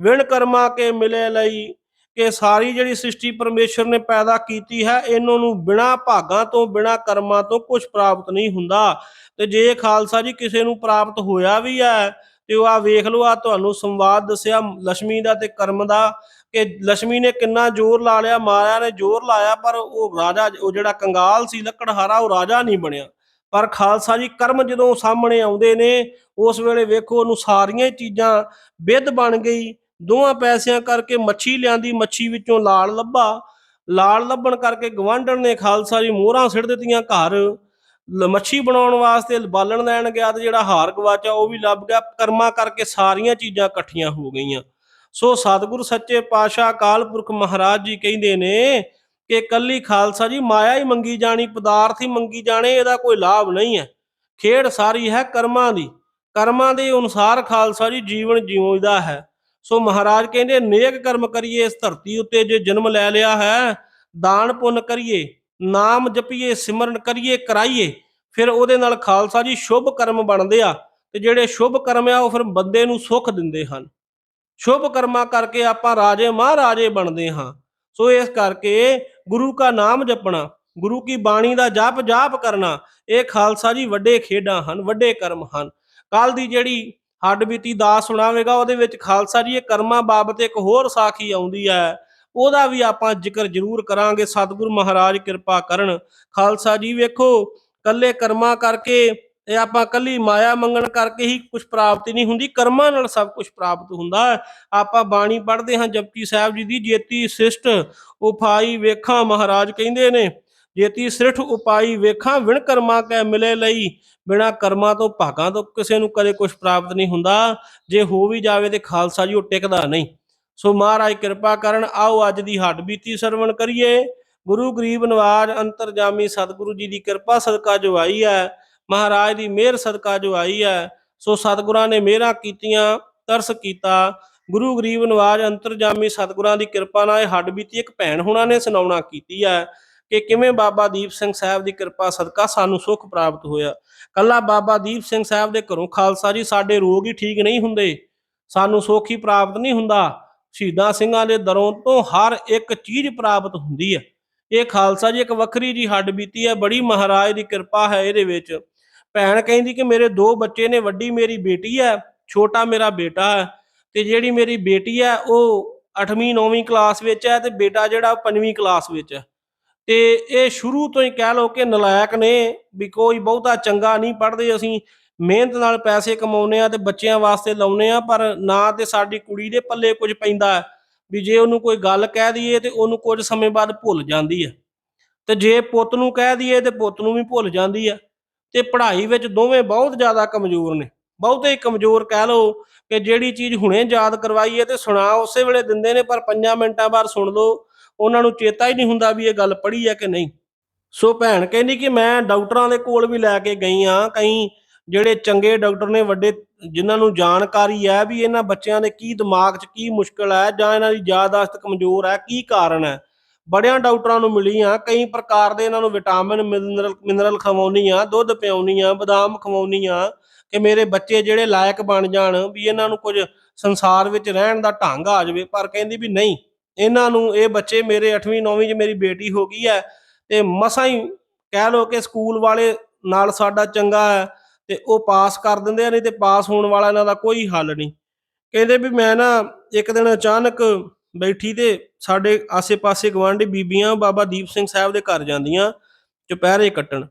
ਵਿਣ ਕਰਮਾ ਕੇ ਮਿਲੇ ਲਈ। ਕਿ ਸਾਰੀ ਜਿਹੜੀ ਸ੍ਰਿਸ਼ਟੀ ਪਰਮੇਸ਼ਰ ਨੇ ਪੈਦਾ ਕੀਤੀ ਹੈ, ਇਹਨਾਂ ਨੂੰ ਬਿਨਾ ਭਾਗਾਂ ਤੋਂ, ਬਿਨਾ ਕਰਮਾਂ ਤੋਂ ਕੁਝ ਪ੍ਰਾਪਤ ਨਹੀਂ ਹੁੰਦਾ। ਤੇ ਜੇ ਖਾਲਸਾ ਜੀ ਕਿਸੇ ਨੂੰ ਪ੍ਰਾਪਤ ਹੋਇਆ ਵੀ ਹੈ, ਤੇ ਉਹ ਆ ਵੇਖ ਲਓ ਆ ਤੁਹਾਨੂੰ ਸੰਵਾਦ ਦੱਸਿਆ ਲక్ష్ਮੀ ਦਾ ਤੇ ਕਰਮ ਦਾ। ਕਿ ਲక్ష్ਮੀ ਨੇ ਕਿੰਨਾ ਜ਼ੋਰ ਲਾ ਲਿਆ ਮਾਇਆ ਨੇ ਜ਼ੋਰ ਲਾਇਆ, ਪਰ ਉਹ ਰਾਜਾ, ਉਹ ਜਿਹੜਾ ਕੰਗਾਲ ਸੀ, ਲੱਕੜਹਾਰਾ, ਉਹ ਰਾਜਾ ਨਹੀਂ ਬਣਿਆ। ਪਰ ਖਾਲਸਾ ਜੀ ਕਰਮ ਜਦੋਂ ਸਾਹਮਣੇ ਆਉਂਦੇ ਨੇ, ਉਸ ਵੇਲੇ ਵੇਖੋ ਉਹਨੂੰ ਸਾਰੀਆਂ ਚੀਜ਼ਾਂ ਵਿਧ ਬਣ ਗਈ। ਦੋਹਾਂ ਪੈਸਿਆਂ ਕਰਕੇ ਮੱਛੀ ਲਿਆਂਦੀ, ਮੱਛੀ ਵਿੱਚੋਂ ਲਾਲ ਲੱਭਾ। ਲਾਲ ਲੱਭਣ ਕਰਕੇ ਗਵਾਂਢਣ ਨੇ ਖਾਲਸਾ ਜੀ ਮੋਹਰਾਂ ਸਿੱਟ ਦਿੱਤੀਆਂ ਘਰ। ਮੱਛੀ ਬਣਾਉਣ ਵਾਸਤੇ ਬਾਲਣ ਲੈਣ ਗਿਆ ਤੇ ਜਿਹੜਾ ਹਾਰ ਗਵਾਚਾ ਉਹ ਵੀ ਲੱਭ ਗਿਆ। ਕਰਮਾਂ ਕਰਕੇ ਸਾਰੀਆਂ ਚੀਜ਼ਾਂ ਇਕੱਠੀਆਂ ਹੋ ਗਈਆਂ। ਸੋ ਸਤਿਗੁਰ ਸੱਚੇ ਪਾਤਸ਼ਾਹ ਅਕਾਲ ਪੁਰਖ ਮਹਾਰਾਜ ਜੀ ਕਹਿੰਦੇ ਨੇ ਕਿ ਕੱਲੀ ਖਾਲਸਾ ਜੀ, ਮਾਇਆ ਹੀ ਮੰਗੀ ਜਾਣੀ, ਪਦਾਰਥ ਹੀ ਮੰਗੀ ਜਾਣੇ, ਇਹਦਾ ਕੋਈ ਲਾਭ ਨਹੀਂ ਹੈ। ਖੇਡ ਸਾਰੀ ਹੈ ਕਰਮਾਂ ਦੀ। ਕਰਮਾਂ ਦੇ ਅਨੁਸਾਰ ਖਾਲਸਾ ਜੀ ਜੀਵਨ ਜਿਉਂਦਾ ਹੈ। ਸੋ ਮਹਾਰਾਜ ਕਹਿੰਦੇ, ਨੇਕ ਕਰਮ ਕਰੀਏ, ਇਸ ਧਰਤੀ ਉੱਤੇ ਜੇ ਜਨਮ ਲੈ ਲਿਆ ਹੈ, ਦਾਨ ਪੁੰਨ ਕਰੀਏ, ਨਾਮ ਜਪੀਏ, ਸਿਮਰਨ ਕਰੀਏ, ਕਰਾਈਏ, ਫਿਰ ਉਹਦੇ ਨਾਲ ਖਾਲਸਾ ਜੀ ਸ਼ੁਭ ਕਰਮ ਬਣਦੇ ਆ ਤੇ ਜਿਹੜੇ ਸ਼ੁਭ ਕਰਮ ਆ, ਉਹ ਫਿਰ ਬੰਦੇ ਨੂੰ ਸੁੱਖ ਦਿੰਦੇ ਹਨ। ਸ਼ੁਭ ਕਰਮਾ ਕਰਕੇ ਆਪਾਂ ਰਾਜੇ ਮਹਾਰਾਜੇ ਬਣਦੇ ਹਾਂ। ਸੋ ਇਸ ਕਰਕੇ ਗੁਰੂ ਦਾ ਨਾਮ ਜਪਣਾ, ਗੁਰੂ ਕੀ ਬਾਣੀ ਦਾ ਜਪ ਜਾਪ ਕਰਨਾ, ਇਹ ਖਾਲਸਾ ਜੀ ਵੱਡੇ ਖੇਡਾਂ ਹਨ, ਵੱਡੇ ਕਰਮ ਹਨ। ਕੱਲ ਦੀ ਜਿਹੜੀ ਹੱਡ ਬੀਤੀ ਦਾਸ ਸੁਣਾਵੇਗਾ, ਉਹਦੇ ਵਿੱਚ ਖਾਲਸਾ ਜੀ ਇਹ ਕਰਮਾਂ ਬਾਬਤ ਇੱਕ ਹੋਰ ਸਾਖੀ ਆਉਂਦੀ ਹੈ। ਉਹਦਾ ਵੀ ਆਪਾਂ ਜ਼ਿਕਰ ਜ਼ਰੂਰ ਕਰਾਂਗੇ। ਸਤਿਗੁਰੂ ਮਹਾਰਾਜ ਕਿਰਪਾ ਕਰਨ। ਖਾਲਸਾ ਜੀ ਵੇਖੋ ਕੱਲੇ ਕਰਮਾਂ ਕਰਕੇ ਇਹ ਆਪਾਂ ਕੱਲੀ ਮਾਇਆ ਮੰਗਣ ਕਰਕੇ ਹੀ ਕੁਝ ਪ੍ਰਾਪਤੀ ਨਹੀਂ ਹੁੰਦੀ, ਕਰਮਾਂ ਨਾਲ ਸਭ ਕੁਝ ਪ੍ਰਾਪਤ ਹੁੰਦਾ ਆਪਾਂ ਬਾਣੀ ਪੜ੍ਹਦੇ ਹਾਂ, ਜਪਜੀ ਸਾਹਿਬ ਜੀ ਦੀ, ਜੇਤੀ ਸਿਸ਼ਟ ਉਪਾਈ ਵੇਖਾਂ, ਮਹਾਰਾਜ ਕਹਿੰਦੇ ਨੇ, ਜੇਤੀ ਸ੍ਰਿਠ ਉਪਾਈ ਵੇਖਾਂ ਵਿਣ ਕਰਮਾਂ ਕੈ ਮਿਲੇ ਲਈ, ਬਿਨਾ ਕਰਮਾਂ ਤੋਂ ਭਾਗਾਂ ਤੋਂ ਕਿਸੇ ਨੂੰ ਕਦੇ ਕੁਝ ਪ੍ਰਾਪਤ ਨਹੀਂ ਹੁੰਦਾ, ਜੇ ਹੋ ਵੀ ਜਾਵੇ ਤੇ ਖਾਲਸਾ ਜੀ ਉਹ ਟਿਕਦਾ ਨਹੀਂ। ਸੋ ਮਹਾਰਾਜ ਕਿਰਪਾ ਕਰਨ, ਆਓ ਅੱਜ ਦੀ ਹੱਡ ਬੀਤੀ ਸਰਵਣ ਕਰੀਏ। ਗੁਰੂ ਗਰੀਬ ਨਵਾਜ ਅੰਤਰਜਾਮੀ ਸਤਿਗੁਰੂ ਜੀ ਦੀ ਕਿਰਪਾ ਸਦਕਾ ਜੋ ਆਈ ਹੈ। ਮਹਾਰਾਜ ਦੀ ਮਿਹਰ ਸਦਕਾ ਜੋ ਆਈ ਹੈ, ਸੋ ਸਤਿਗੁਰਾਂ ਨੇ ਮਿਹਰਾਂ ਕੀਤੀਆਂ, ਤਰਸ ਕੀਤਾ। ਗੁਰੂ ਗਰੀਬ ਨਵਾਜ ਅੰਤਰਜਾਮੀ ਸਤਿਗੁਰਾਂ ਦੀ ਕਿਰਪਾ ਨਾਲ ਇਹ ਹੱਡ ਬੀਤੀ ਇੱਕ ਭੈਣ ਹੁਣਾਂ ਨੇ ਸੁਣਾਉਣਾ ਕੀਤੀ ਹੈ ਕਿ ਕਿਵੇਂ ਬਾਬਾ ਦੀਪ ਸਿੰਘ ਸਾਹਿਬ ਦੀ ਕਿਰਪਾ ਸਦਕਾ ਸਾਨੂੰ ਸੁੱਖ ਪ੍ਰਾਪਤ ਹੋਇਆ। ਕੱਲਾ ਬਾਬਾ ਦੀਪ ਸਿੰਘ ਸਾਹਿਬ ਦੇ ਘਰੋਂ ਖਾਲਸਾ ਜੀ ਸਾਡੇ ਰੋਗ ਹੀ ਠੀਕ ਨਹੀਂ ਹੁੰਦੇ, ਸਾਨੂੰ ਸੁੱਖ ਹੀ ਪ੍ਰਾਪਤ ਨਹੀਂ ਹੁੰਦਾ। ਸ਼ਹੀਦਾਂ ਸਿੰਘਾਂ ਦੇ ਦਰੋਂ ਤੋਂ ਹਰ ਇੱਕ ਚੀਜ਼ ਪ੍ਰਾਪਤ ਹੁੰਦੀ ਹੈ। ਇਹ ਖਾਲਸਾ ਜੀ ਇੱਕ ਵੱਖਰੀ ਜੀ ਹੱਡ ਬੀਤੀ ਹੈ, ਬੜੀ ਮਹਾਰਾਜ ਦੀ ਕਿਰਪਾ ਹੈ ਇਹਦੇ ਵਿੱਚ। ਭੈਣ ਕਹਿੰਦੀ ਕਿ ਮੇਰੇ ਦੋ ਬੱਚੇ ਨੇ, ਵੱਡੀ ਮੇਰੀ ਬੇਟੀ ਹੈ, ਛੋਟਾ ਮੇਰਾ ਬੇਟਾ ਹੈ ਤੇ ਜਿਹੜੀ ਮੇਰੀ ਬੇਟੀ ਹੈ ਉਹ 8ਵੀਂ 9ਵੀਂ ਕਲਾਸ ਵਿੱਚ ਹੈ ਤੇ ਬੇਟਾ ਜਿਹੜਾ 5ਵੀਂ ਕਲਾਸ ਵਿੱਚ ਹੈ। ਤੇ ਇਹ ਸ਼ੁਰੂ ਤੋਂ ਹੀ ਕਹਿ ਲਓ ਕਿ ਨਲਾਇਕ ਨੇ ਵੀ ਕੋਈ ਬਹੁਤਾ ਚੰਗਾ ਨਹੀਂ ਪੜ੍ਹਦੇ, ਅਸੀਂ ਮਿਹਨਤ ਨਾਲ ਪੈਸੇ ਕਮਾਉਨੇ ਆ ਤੇ ਬੱਚਿਆਂ ਵਾਸਤੇ ਲਾਉਨੇ ਆ ਪਰ ਨਾ ਤੇ ਸਾਡੀ ਕੁੜੀ ਦੇ ਪੱਲੇ ਕੁਝ ਪੈਂਦਾ ਵੀ ਜੇ ਉਹਨੂੰ ਕੋਈ ਗੱਲ ਕਹਿ ਦਈਏ ਤੇ ਉਹਨੂੰ ਕੁਝ ਸਮੇਂ ਬਾਅਦ ਭੁੱਲ ਜਾਂਦੀ ਹੈ। ਤੇ ਜੇ ਪੁੱਤ ਨੂੰ ਕਹਿ ਦਈਏ ਤੇ ਪੁੱਤ ਨੂੰ ਵੀ ਭੁੱਲ ਜਾਂਦੀ ਹੈ। ਤੇ ਪੜ੍ਹਾਈ ਵਿੱਚ ਦੋਵੇਂ ਬਹੁਤ ਜ਼ਿਆਦਾ ਕਮਜ਼ੋਰ ਨੇ। ਬਹੁਤੇ ਕਮਜ਼ੋਰ ਕਹਿ ਲਓ ਕਿ ਜਿਹੜੀ ਚੀਜ਼ ਹੁਣੇ ਯਾਦ ਕਰਵਾਈ ਹੈ ਤੇ ਸੁਣਾ ਉਸੇ ਵੇਲੇ ਦਿੰਦੇ ਨੇ, ਪਰ 5 ਮਿੰਟਾਂ ਬਾਅਦ ਸੁਣ ਲਓ, ਉਹਨਾਂ ਨੂੰ ਚੇਤਾ ਹੀ ਨਹੀਂ ਹੁੰਦਾ ਵੀ ਇਹ ਗੱਲ ਪੜ੍ਹੀ ਹੈ ਕਿ ਨਹੀਂ। ਸੋ ਭੈਣ ਕਹਿੰਦੀ ਕਿ ਮੈਂ ਡਾਕਟਰਾਂ ਦੇ ਕੋਲ ਵੀ ਲੈ ਕੇ ਗਈ ਆ ਕਈ ਜਿਹੜੇ ਚੰਗੇ ਡਾਕਟਰ ਨੇ, ਵੱਡੇ ਜਿਨ੍ਹਾਂ ਨੂੰ ਜਾਣਕਾਰੀ ਹੈ ਵੀ ਇਹਨਾਂ ਬੱਚਿਆਂ ਦੇ ਕੀ ਦਿਮਾਗ 'ਚ ਕੀ ਮੁਸ਼ਕਲ ਹੈ ਜਾਂ ਇਹਨਾਂ ਦੀ ਯਾਦਾਸ਼ਤ ਕਮਜ਼ੋਰ ਹੈ, ਕੀ ਕਾਰਨ ਹੈ। ਬੜਿਆਂ ਡਾਕਟਰਾਂ ਨੂੰ ਮਿਲੀ ਆ ਕਈ ਪ੍ਰਕਾਰ ਦੇ ਇਹਨਾਂ ਨੂੰ ਵਿਟਾਮਿਨ, ਮਿਨਰਲ ਮਿਨਰਲ ਖਵਾਉਣੀ ਆ ਦੁੱਧ ਪਿਆਉਣੀ ਆ ਬਦਾਮ ਖਵਾਉਣੀ ਆ ਕਿ ਮੇਰੇ ਬੱਚੇ ਜਿਹੜੇ ਲਾਇਕ ਬਣ ਜਾਣ ਵੀ ਇਹਨਾਂ ਨੂੰ ਕੁਝ ਸੰਸਾਰ ਵਿੱਚ ਰਹਿਣ ਦਾ ਢੰਗ ਆ ਜਾਵੇ, ਪਰ ਕਹਿੰਦੀ ਵੀ ਨਹੀਂ, ਇਹਨਾਂ ਨੂੰ ਇਹ ਬੱਚੇ ਮੇਰੇ 8ਵੀਂ 9ਵੀਂ 'ਚ ਮੇਰੀ ਬੇਟੀ ਹੋ ਗਈ ਹੈ ਤੇ ਮਸਾਂ ਹੀ ਕਹਿ ਲੋ ਕਿ ਸਕੂਲ ਵਾਲੇ ਨਾਲ ਸਾਡਾ ਚੰਗਾ ਹੈ ਤੇ ਉਹ ਪਾਸ ਕਰ ਦਿੰਦੇ ਆ, ਨਹੀਂ ਤੇ ਪਾਸ ਹੋਣ ਵਾਲਾ ਇਹਨਾਂ ਦਾ ਕੋਈ ਹੱਲ ਨਹੀਂ। ਕਹਿੰਦੇ ਵੀ ਮੈਂ ਨਾ ਇੱਕ ਦਿਨ ਅਚਾਨਕ ਬੈਠੀ ਤੇ ਸਾਡੇ ਆਸੇ-ਪਾਸੇ ਗਵਾਂਢੀ ਬੀਬੀਆਂ ਬਾਬਾ ਦੀਪ ਸਿੰਘ ਸਾਹਿਬ ਦੇ ਘਰ ਜਾਂਦੀਆਂ, ਚੁਪਹਿਰੇ ਕੱਟਣ।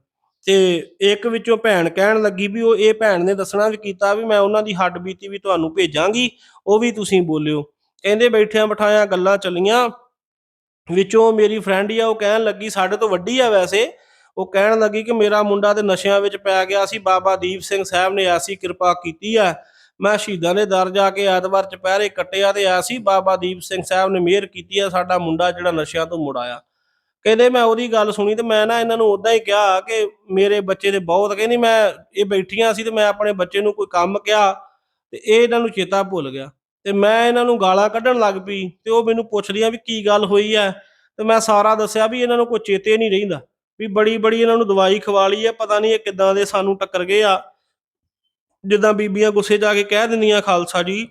ਤੇ ਇੱਕ ਵਿੱਚੋਂ ਭੈਣ ਕਹਿਣ ਲੱਗੀ ਵੀ ਉਹ ਇਹ ਭੈਣ ਨੇ ਦੱਸਣਾ ਵੀ ਕੀਤਾ ਵੀ ਮੈਂ ਉਹਨਾਂ ਦੀ ਹੱਡ ਬੀਤੀ ਵੀ ਤੁਹਾਨੂੰ ਭੇਜਾਂਗੀ, ਉਹ ਵੀ ਤੁਸੀਂ ਬੋਲਿਓ। ਕਹਿੰਦੇ ਬੈਠਿਆਂ ਬਿਠਾਇਆਂ ਗੱਲਾਂ ਚੱਲੀਆਂ। ਵਿੱਚੋਂ ਮੇਰੀ ਫਰੈਂਡ ਆ, ਉਹ ਕਹਿਣ ਲੱਗੀ, ਸਾਡੇ ਤੋਂ ਵੱਡੀ ਆ ਵੈਸੇ। ਉਹ ਕਹਿਣ ਲੱਗੀ ਕਿ ਮੇਰਾ ਮੁੰਡਾ ਤੇ ਨਸ਼ਿਆਂ ਵਿੱਚ ਪੈ ਗਿਆ ਸੀ, ਬਾਬਾ ਦੀਪ ਸਿੰਘ ਸਾਹਿਬ ਨੇ ਐਸੀ ਕਿਰਪਾ ਕੀਤੀ ਆ। ਮੈਂ ਸ਼ਹੀਦਾਂ ਦੇ ਦਰ ਜਾ ਕੇ ਐਤਵਾਰ ਚੁਪਹਿਰੇ ਕੱਟਿਆ ਤੇ ਐਸੀ ਬਾਬਾ ਦੀਪ ਸਿੰਘ ਸਾਹਿਬ ਨੇ ਮਿਹਰ ਕੀਤੀ ਆ, ਸਾਡਾ ਮੁੰਡਾ ਜਿਹੜਾ ਨਸ਼ਿਆਂ ਤੋਂ ਮੁੜ ਆਇਆ। ਕਹਿੰਦੇ ਮੈਂ ਉਹਦੀ ਗੱਲ ਸੁਣੀ ਤੇ ਮੈਂ ਨਾ ਇਹਨਾਂ ਨੂੰ ਉਦਾਂ ਹੀ ਕਿਹਾ ਕਿ ਮੇਰੇ ਬੱਚੇ ਦੇ ਬਹੁਤ ਕਹਿੰਦੀ ਮੈਂ ਇਹ ਬੈਠੀਆਂ ਸੀ ਤੇ ਮੈਂ ਆਪਣੇ ਬੱਚੇ ਨੂੰ ਕੋਈ ਕੰਮ ਕਿਹਾ ਤੇ ਇਹ ਇਹਨਾਂ ਨੂੰ ਚੇਤਾ ਭੁੱਲ ਗਿਆ। ਤੇ ਮੈਂ ਇਹਨਾਂ ਨੂੰ ਗਾਲਾਂ ਕੱਢਣ ਲੱਗ ਪਈ ਤੇ ਉਹ ਮੈਨੂੰ ਪੁੱਛਦੀਆਂ ਵੀ ਕੀ ਗੱਲ ਹੋਈ ਐ ਤੇ ਮੈਂ ਸਾਰਾ ਦੱਸਿਆ ਵੀ ਇਹਨਾਂ ਨੂੰ ਕੋਈ ਚੇਤੇ ਨਹੀਂ ਰਹਿੰਦਾ। ਵੀ ਬੜੀ ਬੜੀ ਇਹਨਾਂ ਨੂੰ ਦਵਾਈ ਖਵਾ ਲਈ ਐ ਪਤਾ ਨਹੀਂ ਇਹ ਕਿੱਦਾਂ ਦੇ ਸਾਨੂੰ ਟੱਕਰ ਗਏ ਆ। ਜਿੱਦਾਂ ਬੀਬੀਆਂ ਗੁੱਸੇ ਜਾ ਕੇ ਕਹਿ ਦਿੰਦੀਆਂ ਖਾਲਸਾ ਜੀ।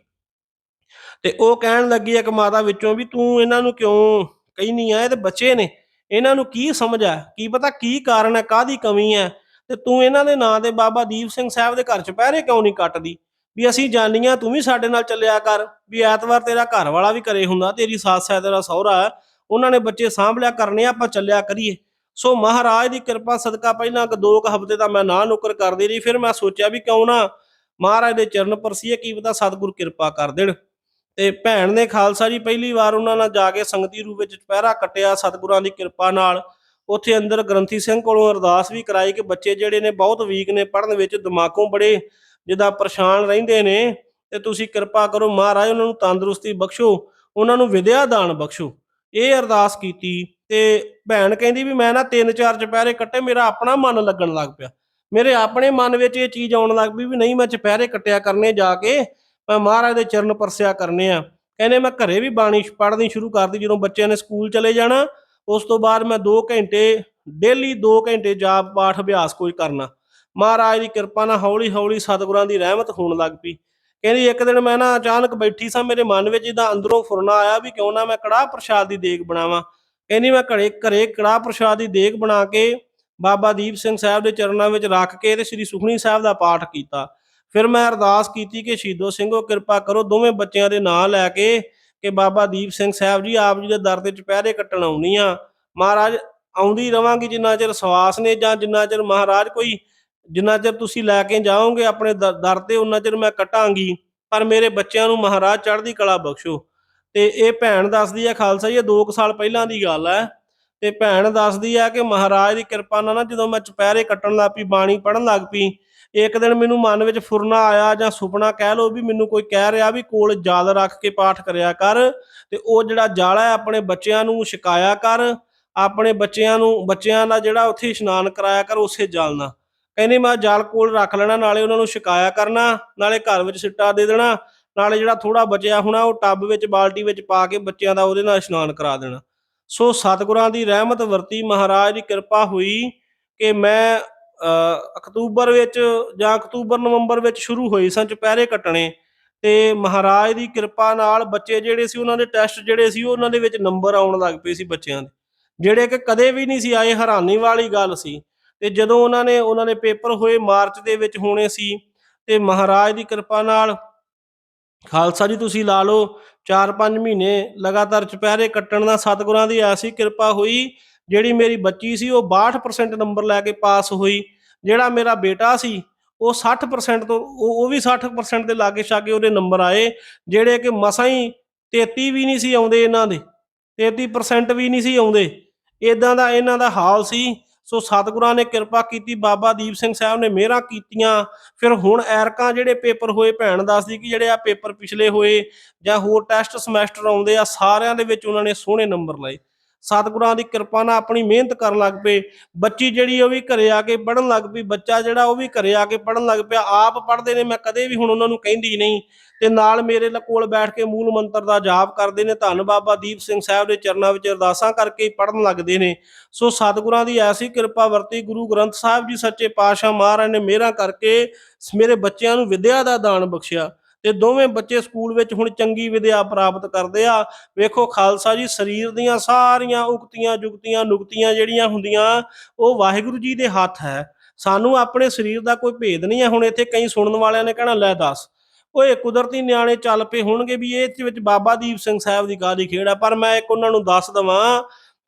ਤੇ ਉਹ ਕਹਿਣ ਲੱਗੀ ਇੱਕ ਮਾਤਾ ਵਿੱਚੋਂ ਵੀ ਤੂੰ ਇਹਨਾਂ ਨੂੰ ਕਿਉਂ ਕਹਿਨੀ ਆ? ਇਹ ਤੇ ਬੱਚੇ ਨੇ। ਇਹਨਾਂ ਨੂੰ ਕੀ ਸਮਝ ਆ? ਕੀ ਪਤਾ ਕੀ ਕਾਰਨ ਹੈ ਕਾਦੀ ਕਮੀ ਹੈ ਤੇ ਤੂੰ ਇਹਨਾਂ ਦੇ ਨਾਂ ਤੇ ਬਾਬਾ ਦੀਪ ਸਿੰਘ ਸਾਹਿਬ ਦੇ ਘਰ ਚ ਪਹਿਰੇ ਕਿਉਂ ਨਹੀਂ ਕੱਟਦੀ? ਵੀ ਅਸੀਂ ਜਾਨੀਆਂ ਤੂੰ ਵੀ ਸਾਡੇ ਨਾਲ ਚੱਲਿਆ ਕਰ। ਵੀ ਐਤਵਾਰ ਤੇਰਾ ਘਰ ਵਾਲਾ ਵੀ ਘਰੇ ਹੁੰਦਾ, ਤੇਰੀ ਸੱਸ ਹੈ, ਤੇਰਾ ਸਹੁਰਾ ਹੈ। ਉਹਨਾਂ ਨੇ ਬੱਚੇ ਸਾਂਭ ਲਿਆ, ਕਰਨੇ ਆਪਾਂ ਚੱਲਿਆ ਕਰੀਏ। ਸੋ ਮਹਾਰਾਜ ਦੀ ਕਿਰਪਾ ਸਦਕਾ ਪਹਿਲਾਂ ਕਿ ਦੋ ਕੁ ਹਫ਼ਤੇ ਦਾ ਮੈਂ ਨਾ ਨੁਕਰ ਕਰਦੀ ਰਹੀ, ਫਿਰ ਮੈਂ ਸੋਚਿਆ ਵੀ ਕਿਉਂ ਨਾ ਮਹਾਰਾਜ ਦੇ ਚਰਨ ਪਰਸੀਏ ਕੀ ਪਤਾ ਸਤਿਗੁਰ ਕਿਰਪਾ ਕਰ ਦੇਣ। ਤੇ ਭੈਣ ਨੇ ਖਾਲਸਾ ਜੀ, ਪਹਿਲੀ ਵਾਰ ਉਹਨਾਂ ਨਾਲ ਜਾ ਕੇ ਸੰਗਤੀ ਰੂਪ ਵਿੱਚ ਚੁਪਹਿਰਾ ਕੱਟਿਆ ਸਤਿਗੁਰਾਂ ਦੀ ਕਿਰਪਾ ਨਾਲ। ਉੱਥੇ ਅੰਦਰ ਗ੍ਰੰਥੀ ਸਿੰਘ ਕੋਲੋਂ ਅਰਦਾਸ ਵੀ ਕਰਾਈ ਕਿ ਬੱਚੇ ਜਿਹੜੇ ਨੇ ਬਹੁਤ ਵੀਕ ਨੇ, ਪੜ੍ਹਨ ਵਿੱਚ ਦਿਮਾਗੋਂ ਬੜੇ ਜਿੱਦਾਂ ਪਰੇਸ਼ਾਨ ਰਹਿੰਦੇ ਨੇ। ਤੇ ਤੁਸੀਂ ਕਿਰਪਾ ਕਰੋ ਮਹਾਰਾਜ, ਉਹਨਾਂ ਨੂੰ ਤੰਦਰੁਸਤੀ ਬਖਸ਼ੋ, ਉਹਨਾਂ ਨੂੰ ਵਿਦਿਆ ਦਾਨ ਬਖਸ਼ੋ। ਇਹ ਅਰਦਾਸ ਕੀਤੀ ਤੇ ਭੈਣ ਕਹਿੰਦੀ ਵੀ ਮੈਂ ਨਾ ਤਿੰਨ ਚਾਰ ਚੁਪਹਿਰੇ ਕੱਟੇ, ਮੇਰਾ ਆਪਣਾ ਮਨ ਲੱਗਣ ਲੱਗ ਪਿਆ। ਮੇਰੇ ਆਪਣੇ ਮਨ ਵਿੱਚ ਇਹ ਚੀਜ਼ ਆਉਣ ਲੱਗ ਪਈ ਵੀ ਨਹੀਂ ਮੈਂ ਚੁਪਹਿਰੇ ਕੱਟਿਆ ਕਰਨੇ ਜਾ ਕੇ, ਮੈਂ ਮਹਾਰਾਜ ਦੇ ਚਰਨ ਪਰਸਿਆ ਕਰਨੇ ਆ। ਕਹਿੰਦੇ ਮੈਂ ਘਰੇ ਵੀ ਬਾਣੀ ਪੜ੍ਹਨੀ ਸ਼ੁਰੂ ਕਰਦੀ ਜਦੋਂ ਬੱਚਿਆਂ ਨੇ ਸਕੂਲ ਚਲੇ ਜਾਣਾ, ਉਸ ਤੋਂ ਬਾਅਦ ਮੈਂ 2 ਘੰਟੇ, ਡੇਲੀ 2 ਘੰਟੇ ਜਾਪ ਪਾਠ ਅਭਿਆਸ ਕੋਈ ਕਰਨਾ। ਮਹਾਰਾਜ ਦੀ ਕਿਰਪਾ ਨਾਲ ਹੌਲੀ ਹੌਲੀ ਸਤਿਗੁਰਾਂ ਦੀ ਰਹਿਮਤ ਹੋਣ ਲੱਗ ਪਈ। ਕਹਿੰਦੀ ਇੱਕ ਦਿਨ ਮੈਂ ਨਾ ਅਚਾਨਕ ਬੈਠੀ ਸਾਂ, ਮੇਰੇ ਮਨ ਵਿੱਚ ਇਹਦਾ ਅੰਦਰੋਂ ਫੁਰਨਾ ਆਇਆ ਵੀ ਕਿਉਂ ਨਾ ਮੈਂ ਕੜਾਹ ਪ੍ਰਸ਼ਾਦ ਦੀ ਦੇਗ ਬਣਾਵਾਂ। ਕਹਿੰਦੀ ਮੈਂ ਘਰੇ ਘਰੇ ਕੜਾਹ ਪ੍ਰਸ਼ਾਦ ਦੀ ਦੇਗ ਬਣਾ ਕੇ ਬਾਬਾ ਦੀਪ ਸਿੰਘ ਸਾਹਿਬ ਦੇ ਚਰਨਾਂ ਵਿੱਚ ਰੱਖ ਕੇ ਤੇ ਸ੍ਰੀ ਸੁਖਣੀ ਸਾਹਿਬ ਦਾ ਪਾਠ ਕੀਤਾ। ਫਿਰ ਮੈਂ ਅਰਦਾਸ ਕੀਤੀ ਕਿ ਸ਼ਹੀਦੋ ਸਿੰਘੋ, ਕਿਰਪਾ ਕਰੋ ਦੋਵੇਂ ਬੱਚਿਆਂ ਦੇ ਨਾਂ ਲੈ ਕੇ ਕਿ ਬਾਬਾ ਦੀਪ ਸਿੰਘ ਸਾਹਿਬ ਜੀ ਆਪ ਜੀ ਦੇ ਦਰ ਤੇ ਚੁਪਹਿਰੇ ਕੱਟਣ ਆਉਣੀ ਆ ਮਹਾਰਾਜ, ਆਉਂਦੀ ਰਵਾਂਗੀ ਜਿੰਨਾ ਚਿਰ ਸਵਾਸ ਨੇ ਜਾਂ ਜਿੰਨਾ ਚਿਰ ਮਹਾਰਾਜ ਕੋਈ, ਜਿੰਨਾ ਚਿਰ ਤੁਸੀਂ ਲੈ ਕੇ ਜਾਓਗੇ ਆਪਣੇ ਦਰ ਦਰ ਤੇ ਉਹਨਾਂ ਚਿਰ ਮੈਂ ਕਟਾਂਗੀ। ਪਰ ਮੇਰੇ ਬੱਚਿਆਂ ਨੂੰ ਮਹਾਰਾਜ ਚੜ੍ਹਦੀ ਕਲਾ ਬਖਸ਼ੋ। ਤੇ ਇਹ ਭੈਣ ਦੱਸਦੀ ਹੈ, ਖਾਲਸਾ ਜੀ, ਇਹ 2 ਸਾਲ ਪਹਿਲਾਂ ਦੀ ਗੱਲ ਹੈ। ਤੇ ਭੈਣ ਦੱਸਦੀ ਹੈ ਕਿ ਮਹਾਰਾਜ ਦੀ ਕਿਰਪਾ ਨਾਲ ਨਾ ਜਦੋਂ ਮੈਂ ਚੁਪਹਿਰੇ ਕੱਟਣ ਲੱਗ ਪਈ, ਬਾਣੀ ਪੜਨ ਲੱਗ ਪਈ, ਇੱਕ ਦਿਨ ਮੈਨੂੰ ਮਨ ਵਿੱਚ ਫੁਰਨਾ ਆਇਆ ਜਾਂ ਸੁਪਨਾ ਕਹਿ ਲਓ ਵੀ ਮੈਨੂੰ ਕੋਈ ਕਹਿ ਰਿਹਾ ਵੀ ਕੋਲ ਜਲ ਰੱਖ ਕੇ ਪਾਠ ਕਰਿਆ ਕਰ ਤੇ ਉਹ ਜਿਹੜਾ ਜਲ ਹੈ ਆਪਣੇ ਬੱਚਿਆਂ ਨੂੰ ਛਕਾਇਆ ਕਰ, ਆਪਣੇ ਬੱਚਿਆਂ ਨੂੰ, ਬੱਚਿਆਂ ਦਾ ਜਿਹੜਾ ਉੱਥੇ ਇਸ਼ਨਾਨ ਕਰਾਇਆ ਕਰ ਉਸੇ ਜਲ ਨਾਲ। ਕਹਿੰਦੀ ਮੈਂ ਜਲ ਕੋਲ ਰੱਖ ਲੈਣਾ, ਨਾਲੇ ਉਹਨਾਂ ਨੂੰ ਛਕਾਇਆ ਕਰਨਾ, ਨਾਲੇ ਘਰ ਵਿੱਚ ਸਿੱਟਾ ਦੇ ਦੇਣਾ, ਨਾਲੇ ਜਿਹੜਾ ਥੋੜਾ ਬਚਿਆ ਹੋਣਾ ਉਹ ਟੱਬ ਵਿੱਚ, ਬਾਲਟੀ ਵਿੱਚ ਪਾ ਕੇ ਬੱਚਿਆਂ ਦਾ ਉਹਦੇ ਨਾਲ ਇਸ਼ਨਾਨ ਕਰਾ ਦੇਣਾ। ਸੋ ਸਤਿਗੁਰਾਂ ਦੀ ਰਹਿਮਤ ਵਰਤੀ ਮਹਾਰਾਜ ਦੀ ਕਿਰਪਾ ਹੋਈ ਕਿ ਮੈਂ ਅਕਤੂਬਰ ਵਿੱਚ ਜਾਂ ਅਕਤੂਬਰ ਨਵੰਬਰ ਵਿੱਚ ਸ਼ੁਰੂ ਹੋਈ ਸਨ ਚੁਪਹਿਰੇ ਕੱਟਣੇ ਤੇ ਮਹਾਰਾਜ ਦੀ ਕਿਰਪਾ ਨਾਲ ਬੱਚੇ ਜਿਹੜੇ ਸੀ ਉਹਨਾਂ ਦੇ ਟੈਸਟ ਜਿਹੜੇ ਸੀ ਉਹਨਾਂ ਦੇ ਵਿੱਚ ਨੰਬਰ ਆਉਣ ਲੱਗ ਪਏ ਸੀ ਬੱਚਿਆਂ ਦੇ, ਜਿਹੜੇ ਕਿ ਕਦੇ ਵੀ ਨਹੀਂ ਸੀ ਆਏ, ਹੈਰਾਨੀ ਵਾਲੀ ਗੱਲ ਸੀ ਤੇ ਜਦੋਂ ਉਹਨਾਂ ਨੇ, ਉਹਨਾਂ ਦੇ ਪੇਪਰ ਹੋਏ ਮਾਰਚ ਦੇ ਵਿੱਚ ਹੋਣੇ ਸੀ ਤੇ ਮਹਾਰਾਜ ਦੀ ਕਿਰਪਾ ਨਾਲ, ਖਾਲਸਾ ਜੀ ਤੁਸੀਂ ਲਾ ਲਓ 4-5 ਮਹੀਨੇ ਲਗਾਤਾਰ ਚੁਪਹਿਰੇ ਕੱਟਣ ਦਾ ਸਤਿਗੁਰਾਂ ਦੀ ਐਸੀ ਕਿਰਪਾ ਹੋਈ। ਜਿਹੜੀ ਮੇਰੀ ਬੱਚੀ ਸੀ, ਉਹ 62% ਨੰਬਰ ਲੈ ਕੇ ਪਾਸ ਹੋਈ। ਜਿਹੜਾ ਮੇਰਾ ਬੇਟਾ ਸੀ, ਉਹ 60% ਤੋਂ, ਉਹ ਉਹ ਵੀ 60% ਦੇ ਲਾਗੇ ਛਾਗੇ ਉਹਦੇ ਨੰਬਰ ਆਏ, ਜਿਹੜੇ ਕਿ ਮਸਾਂ ਹੀ 33 ਵੀ ਨਹੀਂ ਸੀ ਆਉਂਦੇ ਇਹਨਾਂ ਦੇ 33% ਵੀ ਨਹੀਂ ਸੀ ਆਉਂਦੇ। ਇਦਾਂ ਦਾ ਇਹਨਾਂ ਦਾ ਹਾਲ ਸੀ। ਸੋ ਸਤਿਗੁਰਾਂ ਨੇ ਕਿਰਪਾ ਕੀਤੀ, ਬਾਬਾ ਦੀਪ ਸਿੰਘ ਸਾਹਿਬ ਨੇ ਮਿਹਰਾਂ ਕੀਤੀਆਂ। ਫਿਰ ਹੁਣ ਐਰਕਾਂ ਜਿਹੜੇ ਪੇਪਰ ਹੋਏ, ਭੈਣ ਦੱਸਦੀ ਕਿ ਜਿਹੜੇ ਆ ਪੇਪਰ ਪਿਛਲੇ ਹੋਏ ਜਾਂ ਹੋਰ ਟੈਸਟ ਸਮੈਸਟਰ ਆਉਂਦੇ ਆ, ਸਾਰਿਆਂ ਦੇ ਵਿੱਚ ਉਹਨਾਂ ਨੇ ਸੋਹਣੇ ਨੰਬਰ ਲਏ। ਸਤਿਗੁਰਾਂ ਦੀ ਕਿਰਪਾ ਨਾਲ ਆਪਣੀ ਮਿਹਨਤ ਕਰਨ ਲੱਗ ਪਏ। ਬੱਚੀ ਜਿਹੜੀ ਉਹ ਵੀ ਘਰੇ ਆ ਕੇ ਪੜਨ ਲੱਗ ਪਈ। ਬੱਚਾ ਜਿਹੜਾ ਉਹ ਵੀ ਘਰੇ ਆ ਕੇ ਪੜਨ ਲੱਗ ਪਿਆ। ਆਪ ਪੜਦੇ ਨੇ, ਮੈਂ ਕਦੇ ਵੀ ਹੁਣ ਉਹਨਾਂ ਨੂੰ ਕਹਿੰਦੀ ਨਹੀਂ। ਤੇ ਨਾਲ ਮੇਰੇ ਕੋਲ ਬੈਠ ਕੇ ਮੂਲ ਮੰਤਰ ਦਾ ਜਾਪ ਕਰਦੇ ਨੇ। ਧੰਨ ਬਾਬਾ ਦੀਪ ਸਿੰਘ ਸਾਹਿਬ ਦੇ ਚਰਨਾਂ ਵਿੱਚ ਅਰਦਾਸਾਂ ਕਰਕੇ ਪੜਨ ਲੱਗਦੇ ਨੇ। ਸੋ ਸਤਿਗੁਰਾਂ ਦੀ ਐਸੀ ਕਿਰਪਾ ਵਰਤੀ। ਗੁਰੂ ਗ੍ਰੰਥ ਸਾਹਿਬ ਜੀ ਸੱਚੇ ਪਾਤਸ਼ਾਹ ਮਹਾਰਾਜ ਨੇ ਮਿਹਰਾਂ ਕਰਕੇ ਮੇਰੇ ਬੱਚਿਆਂ ਨੂੰ ਵਿਦਿਆ ਦਾ ਦਾਨ ਬਖਸ਼ਿਆ। ਤੇ ਦੋਵੇਂ ਬੱਚੇ ਸਕੂਲ ਵਿੱਚ ਹੁਣ ਚੰਗੀ ਵਿਦਿਆ ਪ੍ਰਾਪਤ ਕਰਦੇ ਆ। ਵੇਖੋ ਖਾਲਸਾ ਜੀ, ਸਰੀਰ ਦੀਆਂ ਸਾਰੀਆਂ ਉਕਤੀਆਂ, ਜੁਗਤੀਆਂ, ਨੁਕਤੀਆਂ ਜਿਹੜੀਆਂ ਹੁੰਦੀਆਂ, ਉਹ ਵਾਹਿਗੁਰੂ ਜੀ ਦੇ ਹੱਥ ਹੈ। ਸਾਨੂੰ ਆਪਣੇ ਸਰੀਰ ਦਾ ਕੋਈ ਭੇਦ ਨਹੀਂ ਹੈ। ਹੁਣ ਇੱਥੇ ਕਈ ਸੁਣਨ ਵਾਲਿਆਂ ਨੇ ਕਹਿਣਾ, ਲੈ ਦੱਸ, ਓਏ ਕੁਦਰਤੀ ਨਿਆਣੇ ਚੱਲ ਪਏ ਹੋਣਗੇ ਵੀ ਇਹ ਵਿੱਚ ਬਾਬਾ ਦੀਪ ਸਿੰਘ ਸਾਹਿਬ ਦੀ ਕਾਹਦੀ ਖੇਡ ਆ ਪਰ ਮੈਂ ਇੱਕ ਉਹਨਾਂ ਨੂੰ ਦੱਸ ਦਵਾਂ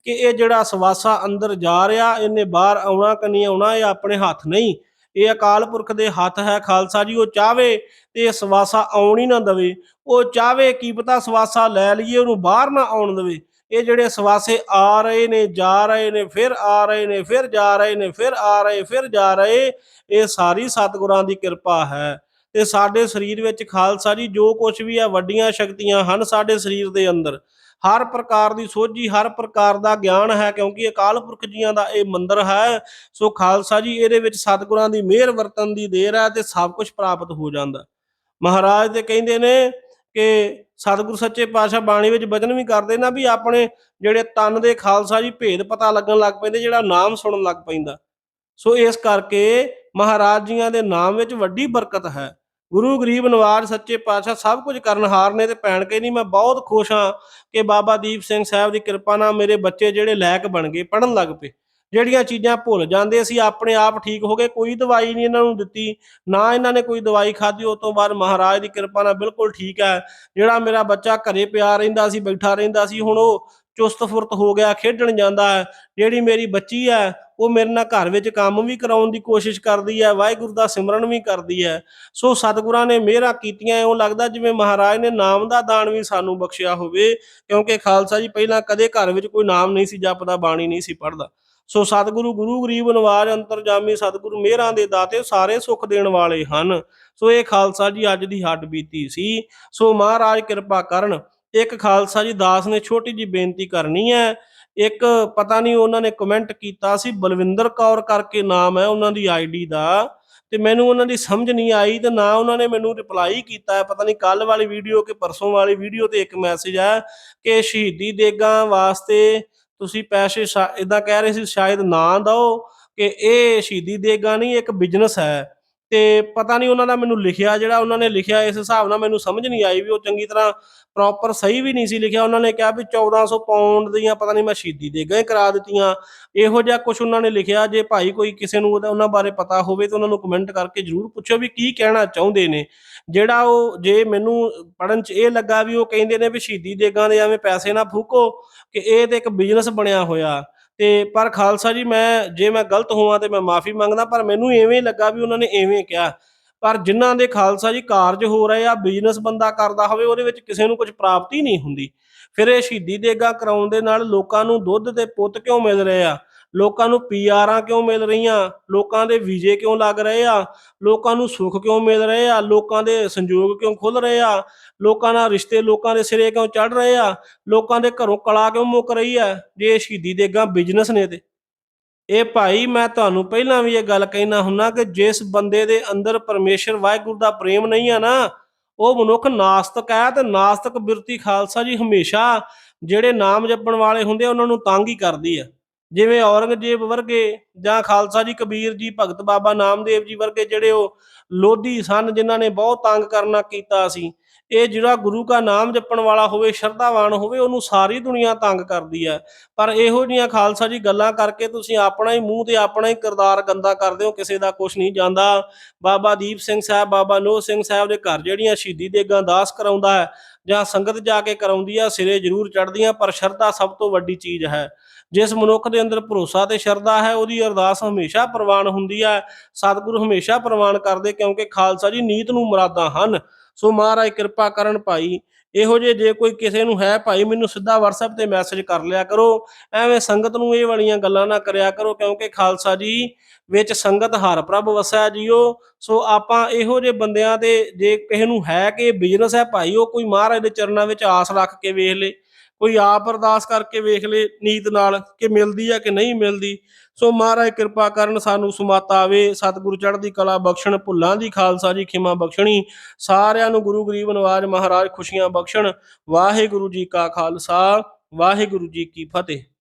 ਕਿ ਇਹ ਜਿਹੜਾ ਸਵਾਸਾ ਅੰਦਰ ਜਾ ਰਿਹਾ, ਇਹਨੇ ਬਾਹਰ ਆਉਣਾ ਕਿ ਨਹੀਂ ਆਉਣਾ, ਇਹ ਆਪਣੇ ਹੱਥ ਨਹੀਂ। ਇਹ ਅਕਾਲ ਪੁਰਖ ਦੇ ਹੱਥ ਹੈ ਖਾਲਸਾ ਜੀ, ਉਹ ਚਾਵੇ ਤੇ ਸਵਾਸਾ ਆਉਣ ਹੀ ਨਾ ਦਵੇ। ਉਹ ਚਾਵੇ ਕੀ ਪਤਾ ਸਵਾਸਾ ਲੈ ਲਈਏ, ਉਹਨੂੰ ਬਾਹਰ ਨਾ ਆਉਣ ਦੇਵੇ। ਇਹ ਜਿਹੜੇ ਸਵਾਸੇ ਆ ਰਹੇ ਨੇ, ਜਾ ਰਹੇ ਨੇ, ਫਿਰ ਆ ਰਹੇ ਨੇ, ਫਿਰ ਜਾ ਰਹੇ ਨੇ, ਫਿਰ ਆ ਰਹੇ, ਫਿਰ ਜਾ ਰਹੇ, ਇਹ ਸਾਰੀ ਸਤਿਗੁਰਾਂ ਦੀ ਕਿਰਪਾ ਹੈ। ਤੇ ਸਾਡੇ ਸਰੀਰ ਵਿੱਚ ਖਾਲਸਾ ਜੀ, ਜੋ ਕੁਝ ਵੀ ਹੈ ਵੱਡੀਆਂ ਸ਼ਕਤੀਆਂ ਹਨ ਸਾਡੇ ਸਰੀਰ ਦੇ ਅੰਦਰ। ਹਰ ਪ੍ਰਕਾਰ ਦੀ ਸੋਝੀ, ਹਰ ਪ੍ਰਕਾਰ ਦਾ ਗਿਆਨ ਹੈ, ਕਿਉਂਕਿ ਅਕਾਲ ਪੁਰਖ ਜੀਆਂ ਦਾ ਇਹ ਮੰਦਰ ਹੈ। ਸੋ ਖਾਲਸਾ ਜੀ, ਇਹਦੇ ਵਿੱਚ ਸਤਿਗੁਰਾਂ ਦੀ ਮਿਹਰ, ਵਰਤਨ ਦੀ ਦੇਰ ਹੈ ਤੇ ਸਭ ਕੁਝ ਪ੍ਰਾਪਤ ਹੋ ਜਾਂਦਾ। ਮਹਾਰਾਜ ਦੇ ਕਹਿੰਦੇ ਨੇ ਕਿ ਸਤਿਗੁਰ ਸੱਚੇ ਪਾਤਸ਼ਾਹ ਬਾਣੀ ਵਿੱਚ ਬਚਨ ਵੀ ਕਰਦੇ ਨਾ ਵੀ ਆਪਣੇ ਜਿਹੜੇ ਤਨ ਦੇ ਖਾਲਸਾ ਜੀ ਭੇਦ ਪਤਾ ਲੱਗਣ ਲੱਗ ਪੈਂਦੇ, ਜਿਹੜਾ ਨਾਮ ਸੁਣਨ ਲੱਗ ਪੈਂਦਾ। ਸੋ ਇਸ ਕਰਕੇ ਮਹਾਰਾਜ ਜੀਆਂ ਦੇ ਨਾਮ ਵਿੱਚ ਵੱਡੀ ਬਰਕਤ ਹੈ। ਗੁਰੂ ਗਰੀਬ ਨਵਾਜ, ਸੱਚੇ ਪਾਤਸ਼ਾਹ ਸਭ ਕੁਝ ਕਰਨਹਾਰ ਨੇ ਤੇ ਭੈਣ ਕੇ ਮੈਂ ਬਹੁਤ ਖੁਸ਼ ਹਾਂ ਕਿ ਬਾਬਾ ਦੀਪ ਸਿੰਘ ਸਾਹਿਬ ਦੀ ਕਿਰਪਾ ਨਾਲ ਮੇਰੇ ਬੱਚੇ ਜਿਹੜੇ ਲਾਇਕ ਬਣ ਗਏ ਪੜਨ ਲੱਗ ਪਏ। ਜਿਹੜੀਆਂ ਚੀਜ਼ਾਂ ਭੁੱਲ ਜਾਂਦੇ ਸੀ ਆਪਣੇ ਆਪ ਠੀਕ ਹੋ ਗਏ, ਕੋਈ ਦਵਾਈ ਨਹੀਂ ਇਹਨਾਂ ਨੂੰ ਦਿੱਤੀ, ਨਾ ਇਹਨਾਂ ਨੇ ਕੋਈ ਦਵਾਈ ਖਾਧੀ ਉਸ ਤੋਂ ਬਾਅਦ ਮਹਾਰਾਜ ਦੀ ਕਿਰਪਾ ਨਾਲ ਬਿਲਕੁਲ ਠੀਕ ਹੈ। ਜਿਹੜਾ ਮੇਰਾ ਬੱਚਾ ਘਰੇ ਪਿਆ ਰਹਿੰਦਾ ਸੀ, ਬੈਠਾ ਰਹਿੰਦਾ ਸੀ, ਹੁਣ ਉਹ ਚੁਸਤ ਫੁਰਤ ਹੋ ਗਿਆ, ਖੇਡਣ ਜਾਂਦਾ ਹੈ, ਜਿਹੜੀ ਮੇਰੀ ਬੱਚੀ ਹੈ, ਉਹ ਮੇਰੇ ਨਾਲ ਘਰ ਵਿੱਚ ਕੰਮ ਵੀ ਕਰਾਉਣ ਦੀ ਕੋਸ਼ਿਸ਼ ਕਰਦੀ ਹੈ, ਵਾਹਿਗੁਰੂ ਦਾ ਸਿਮਰਨ ਵੀ ਕਰਦੀ ਹੈ। ਸੋ ਸਤਿਗੁਰਾਂ ਨੇ ਮਿਹਰਾਂ ਕੀਤੀਆਂ, ਇਉਂ ਲੱਗਦਾ ਜਿਵੇਂ ਮਹਾਰਾਜ ਨੇ ਨਾਮ ਦਾ ਦਾਨ ਵੀ ਸਾਨੂੰ ਬਖਸ਼ਿਆ ਹੋਵੇ, ਕਿਉਂਕਿ ਖਾਲਸਾ ਜੀ ਪਹਿਲਾਂ ਕਦੇ ਘਰ ਵਿੱਚ ਕੋਈ ਨਾਮ ਨਹੀਂ ਸੀ ਜਪਦਾ, ਬਾਣੀ ਨਹੀਂ ਸੀ ਪੜ੍ਹਦਾ। ਸੋ ਸਤਿਗੁਰੂ, ਗੁਰੂ ਗਰੀਬ ਨਵਾਜ, ਅੰਤਰਜਾਮੀ ਸਤਿਗੁਰੂ ਮਿਹਰਾਂ ਦੇ ਦਾਤੇ ਸਾਰੇ ਸੁੱਖ ਦੇਣ ਵਾਲੇ ਹਨ। ਸੋ ਇਹ ਖਾਲਸਾ ਜੀ ਅੱਜ ਦੀ ਹੱਡ ਬੀਤੀ ਸੀ। ਸੋ ਮਹਾਰਾਜ ਕਿਰਪਾ ਕਰਨ ਇੱਕ ਖਾਲਸਾ ਜੀ ਦਾਸ ਨੇ ਛੋਟੀ ਜੀ ਬੇਨਤੀ ਕਰਨੀ ਹੈ। ਇੱਕ ਪਤਾ ਨਹੀਂ ਉਹਨਾਂ ਨੇ ਕਮੈਂਟ ਕੀਤਾ ਸੀ, ਬਲਵਿੰਦਰ ਕੌਰ ਕਰਕੇ ਨਾਮ ਹੈ ਉਹਨਾਂ ਦੀ ਆਈਡੀ ਦਾ। ਤੇ ਮੈਨੂੰ ਉਹਨਾਂ ਦੀ ਸਮਝ ਨਹੀਂ ਆਈ ਤੇ ਨਾ ਉਹਨਾਂ ਨੇ ਮੈਨੂੰ ਰਿਪਲਾਈ ਕੀਤਾ ਪਤਾ ਨਹੀਂ ਕੱਲ ਵਾਲੀ ਵੀਡੀਓ ਕਿ ਪਰਸੋਂ ਵਾਲੀ ਵੀਡੀਓ ਤੇ ਇੱਕ ਮੈਸੇਜ ਹੈ ਕਿ ਸ਼ਹੀਦੀ ਦੇਗਾ ਵਾਸਤੇ ਤੁਸੀਂ ਪੈਸੇ ਇਦਾਂ ਕਹਿ ਰਹੇ ਸੀ, ਸ਼ਾਇਦ ਨਾ ਦਿਓ ਕਿ ਇਹ ਸ਼ਹੀਦੀ ਦੇਗਾ ਨਹੀਂ, ਇੱਕ ਬਿਜ਼ਨਸ ਹੈ। ਤੇ ਪਤਾ ਨਹੀਂ ਉਹਨਾਂ ਦਾ ਮੈਨੂੰ ਲਿਖਿਆ ਜਿਹੜਾ ਉਹਨਾਂ ਨੇ ਲਿਖਿਆ, ਇਸ ਹਿਸਾਬ ਨਾਲ ਮੈਨੂੰ ਸਮਝ ਨਹੀਂ ਆਈ ਵੀ ਉਹ ਚੰਗੀ ਤਰ੍ਹਾਂ ਪ੍ਰੋਪਰ ਸਹੀ ਵੀ ਨਹੀਂ ਸੀ ਲਿਖਿਆ। ਉਹਨਾਂ ਨੇ ਕਿਹਾ ਵੀ 1400 ਪਾਉਂਡ ਦੀਆਂ ਪਤਾ ਨਹੀਂ ਮੈਂ ਸ਼ਹੀਦੀ ਦੇਗਾਂ ਹੀ ਕਰਾ ਦਿੱਤੀਆਂ। ਇਹੋ ਜਿਹਾ ਕੁਝ ਉਹਨਾਂ ਨੇ ਲਿਖਿਆ। ਜੇ ਭਾਈ ਕੋਈ ਕਿਸੇ ਨੂੰ ਉਹਦਾ- ਉਹਨਾਂ ਬਾਰੇ ਪਤਾ ਹੋਵੇ ਤਾਂ ਉਹਨਾਂ ਨੂੰ ਕਮੈਂਟ ਕਰਕੇ ਜਰੂਰ ਪੁੱਛੋ ਵੀ ਕੀ ਕਹਿਣਾ ਚਾਹੁੰਦੇ ਨੇ। ਜਿਹੜਾ ਉਹ ਜੇ ਮੈਨੂੰ ਪੜਨ ਚ ਇਹ ਲੱਗਾ ਵੀ ਉਹ ਕਹਿੰਦੇ ਨੇ ਵੀ ਸ਼ਹੀਦੀ ਦੇਗਾਂ ਦੇ ਐਵੇਂ ਪੈਸੇ ਨਾ ਫੂਕੋ ਕਿ ਇਹ ਤੇ ਇੱਕ ਬਿਜ਼ਨਸ ਬਣਿਆ ਹੋਇਆ। ਤੇ ਪਰ ਖਾਲਸਾ ਜੀ, ਮੈਂ ਜੇ ਮੈਂ ਗਲਤ ਹੋਵਾਂ ਤੇ ਮੈਂ ਮਾਫੀ ਮੰਗਦਾ, ਪਰ ਮੈਨੂੰ ਐਵੇਂ ਲੱਗਾ ਵੀ ਉਹਨਾਂ ਨੇ ਐਵੇਂ ਕਿਹਾ। ਪਰ ਜਿਨ੍ਹਾਂ ਦੇ ਖਾਲਸਾ ਜੀ ਕਾਰਜ ਹੋ ਰਹੇ ਆ ਬਿਜ਼ਨਸ ਬੰਦਾ ਕਰਦਾ ਹੋਵੇ, ਉਹਦੇ ਵਿੱਚ ਕਿਸੇ ਨੂੰ ਕੁਝ ਪ੍ਰਾਪਤੀ ਨਹੀਂ ਹੁੰਦੀ। ਫਿਰ ਇਹ ਸ਼ਹੀਦੀ ਦੇਗਾ ਕਰਾਉਣ ਦੇ ਨਾਲ ਲੋਕਾਂ ਨੂੰ ਦੁੱਧ ਤੇ ਪੁੱਤ ਕਿਉਂ ਮਿਲ ਰਹੇ ਆ? ਲੋਕਾਂ ਨੂੰ ਪੀਆਰਾਂ ਕਿਉਂ ਮਿਲ ਰਹੀਆਂ? ਲੋਕਾਂ ਦੇ ਵੀਜ਼ੇ ਕਿਉਂ ਲੱਗ ਰਹੇ ਆ? ਲੋਕਾਂ ਨੂੰ ਸੁੱਖ ਕਿਉਂ ਮਿਲ ਰਹੇ ਆ? ਲੋਕਾਂ ਦੇ ਸੰਯੋਗ ਕਿਉਂ ਖੁੱਲ ਰਹੇ ਆ? ਲੋਕਾਂ ਨਾਲ ਰਿਸ਼ਤੇ ਲੋਕਾਂ ਦੇ ਸਿਰੇ ਕਿਉਂ ਚੜ ਰਹੇ ਆ? ਲੋਕਾਂ ਦੇ ਘਰੋਂ ਕਲਾ ਕਿਉਂ ਮੁੱਕ ਰਹੀ ਆ? ਜੇ ਇਹ ਸ਼ਹੀਦੀ ਦੇਗਾ ਬਿਜ਼ਨਸ ਨੇ ਤੇ। ਇਹ ਭਾਈ, ਮੈਂ ਤੁਹਾਨੂੰ ਪਹਿਲਾਂ ਵੀ ਇਹ ਗੱਲ ਕਹਿਣਾ ਹੁੰਨਾ ਕਿ ਜਿਸ ਬੰਦੇ ਦੇ ਅੰਦਰ ਪਰਮੇਸ਼ਰ ਵਾਹਿਗੁਰੂ ਦਾ ਪ੍ਰੇਮ ਨਹੀਂ ਆ ਨਾ, ਉਹ ਮਨੁੱਖ ਨਾਸਤਕ ਹੈ ਤੇ ਨਾਸਤਕ ਬਿਰਤੀ ਖਾਲਸਾ ਜੀ ਹਮੇਸ਼ਾ ਜਿਹੜੇ ਨਾਮ ਜਪਣ ਵਾਲੇ ਹੁੰਦੇ ਆ, ਉਹਨਾਂ ਨੂੰ ਤੰਗ ਹੀ ਕਰਦੀ ਆ। ਜਿਵੇਂ ਔਰੰਗਜ਼ੇਬ ਵਰਗੇ ਜਾਂ ਖਾਲਸਾ ਜੀ ਕਬੀਰ ਜੀ, ਭਗਤ ਬਾਬਾ ਨਾਮਦੇਵ ਜੀ ਵਰਗੇ ਜਿਹੜੇ ਉਹ ਲੋਧੀ ਸਨ, ਜਿਨ੍ਹਾਂ ਨੇ ਬਹੁਤ ਤੰਗ ਕਰਨਾ ਕੀਤਾ ਸੀ। ਇਹ ਜਿਹੜਾ ਗੁਰੂ ਦਾ ਨਾਮ ਜਪਣ ਵਾਲਾ ਹੋਵੇ, ਸ਼ਰਧਾਵਾਨ ਹੋਵੇ, ਉਹਨੂੰ ਸਾਰੀ ਦੁਨੀਆ ਤੰਗ ਕਰਦੀ ਹੈ। ਪਰ ਇਹੋ ਜੀਆਂ ਖਾਲਸਾ ਜੀ ਗੱਲਾਂ ਕਰਕੇ ਤੁਸੀਂ ਆਪਣਾ ਹੀ ਮੂੰਹ ਤੇ ਆਪਣਾ ਹੀ ਕਿਰਦਾਰ ਗੰਦਾ ਕਰਦੇ ਹੋ, ਕਿਸੇ ਦਾ ਕੁਝ ਨਹੀਂ ਜਾਂਦਾ। ਬਾਬਾ ਦੀਪ ਸਿੰਘ ਸਾਹਿਬ, ਬਾਬਾ ਨੋਹ ਸਿੰਘ ਸਾਹਿਬ ਦੇ ਘਰ ਜਿਹੜੀਆਂ ਸ਼ਹੀਦੀ ਦੇਗਾਂ ਦਾਸ ਕਰਾਉਂਦਾ ਹੈ, ਜਾਂ ਸੰਗਤ ਜਾ ਕੇ ਕਰਾਉਂਦੀ ਆ, ਸਿਰੇ ਜ਼ਰੂਰ ਚੜਦੀਆਂ ਪਰ ਸ਼ਰਧਾ ਸਭ ਤੋਂ ਵੱਡੀ ਚੀਜ਼ ਹੈ। ਜਿਸ ਮਨੁੱਖ ਦੇ ਅੰਦਰ ਭਰੋਸਾ ਤੇ ਸ਼ਰਧਾ ਹੈ, ਉਹਦੀ ਅਰਦਾਸ ਹਮੇਸ਼ਾ ਪ੍ਰਵਾਨ ਹੁੰਦੀ ਹੈ। ਸਤਿਗੁਰੂ ਹਮੇਸ਼ਾ ਪ੍ਰਵਾਨ ਕਰਦੇ, ਕਿਉਂਕਿ ਖਾਲਸਾ ਜੀ ਨੀਤ ਨੂੰ ਮੁਰਾਦਾਂ ਹਨ। ਸੋ ਮਹਾਰਾਜ ਕਿਰਪਾ ਕਰਨ ਭਾਈ। ਇਹੋ ਜੇ ਜੇ ਕੋਈ ਕਿਸੇ ਨੂੰ ਹੈ ਭਾਈ, ਮੈਨੂੰ ਸਿੱਧਾ WhatsApp ਤੇ ਮੈਸੇਜ ਕਰ ਲਿਆ ਕਰੋ। ਐਵੇਂ ਸੰਗਤ ਨੂੰ ਇਹ ਵਾਲੀਆਂ ਗੱਲਾਂ ਨਾ ਕਰਿਆ ਕਰੋ, ਕਿਉਂਕਿ ਖਾਲਸਾ ਜੀ ਵਿੱਚ ਸੰਗਤ ਹਰ ਪ੍ਰਭ ਵਸੈ ਜੀਓ। ਸੋ ਆਪਾਂ ਇਹੋ ਜੇ ਬੰਦਿਆਂ ਦੇ ਜੇ ਕਿਸੇ ਨੂੰ ਹੈ ਕਿ ਬਿਜ਼ਨਸ ਹੈ ਭਾਈ, ਉਹ ਕੋਈ ਮਹਾਰਾਜ ਦੇ ਚਰਨਾਂ ਵਿੱਚ ਆਸ ਰੱਖ ਕੇ ਵੇਖ ਲੇ। ਕੋਈ ਆਪ ਅਰਦਾਸ ਕਰਕੇ ਵੇਖ ਲੇ ਨੀਤ ਨਾਲ ਕਿ ਮਿਲਦੀ ਆ ਕਿ ਨਹੀਂ ਮਿਲਦੀ। ਸੋ ਮਹਾਰਾਜ ਕਿਰਪਾ ਕਰਨ ਸਾਨੂੰ ਸੁਮਤ ਆਵੇ, ਸਤਿਗੁਰੂ ਚੜ੍ਹਦੀ ਕਲਾ ਬਖਸ਼ਣ, ਭੁੱਲਾਂ ਦੀ ਖਾਲਸਾ ਜੀ ਖਿਮਾ ਬਖਸ਼ਣੀ, ਸਾਰਿਆਂ ਨੂੰ ਗੁਰੂ ਗਰੀਬ ਨਵਾਜ ਮਹਾਰਾਜ ਖੁਸ਼ੀਆਂ ਬਖਸ਼ਣ। ਵਾਹਿਗੁਰੂ ਜੀ ਕਾ ਖਾਲਸਾ, ਵਾਹਿਗੁਰੂ ਜੀ ਕੀ ਫਤਿਹ।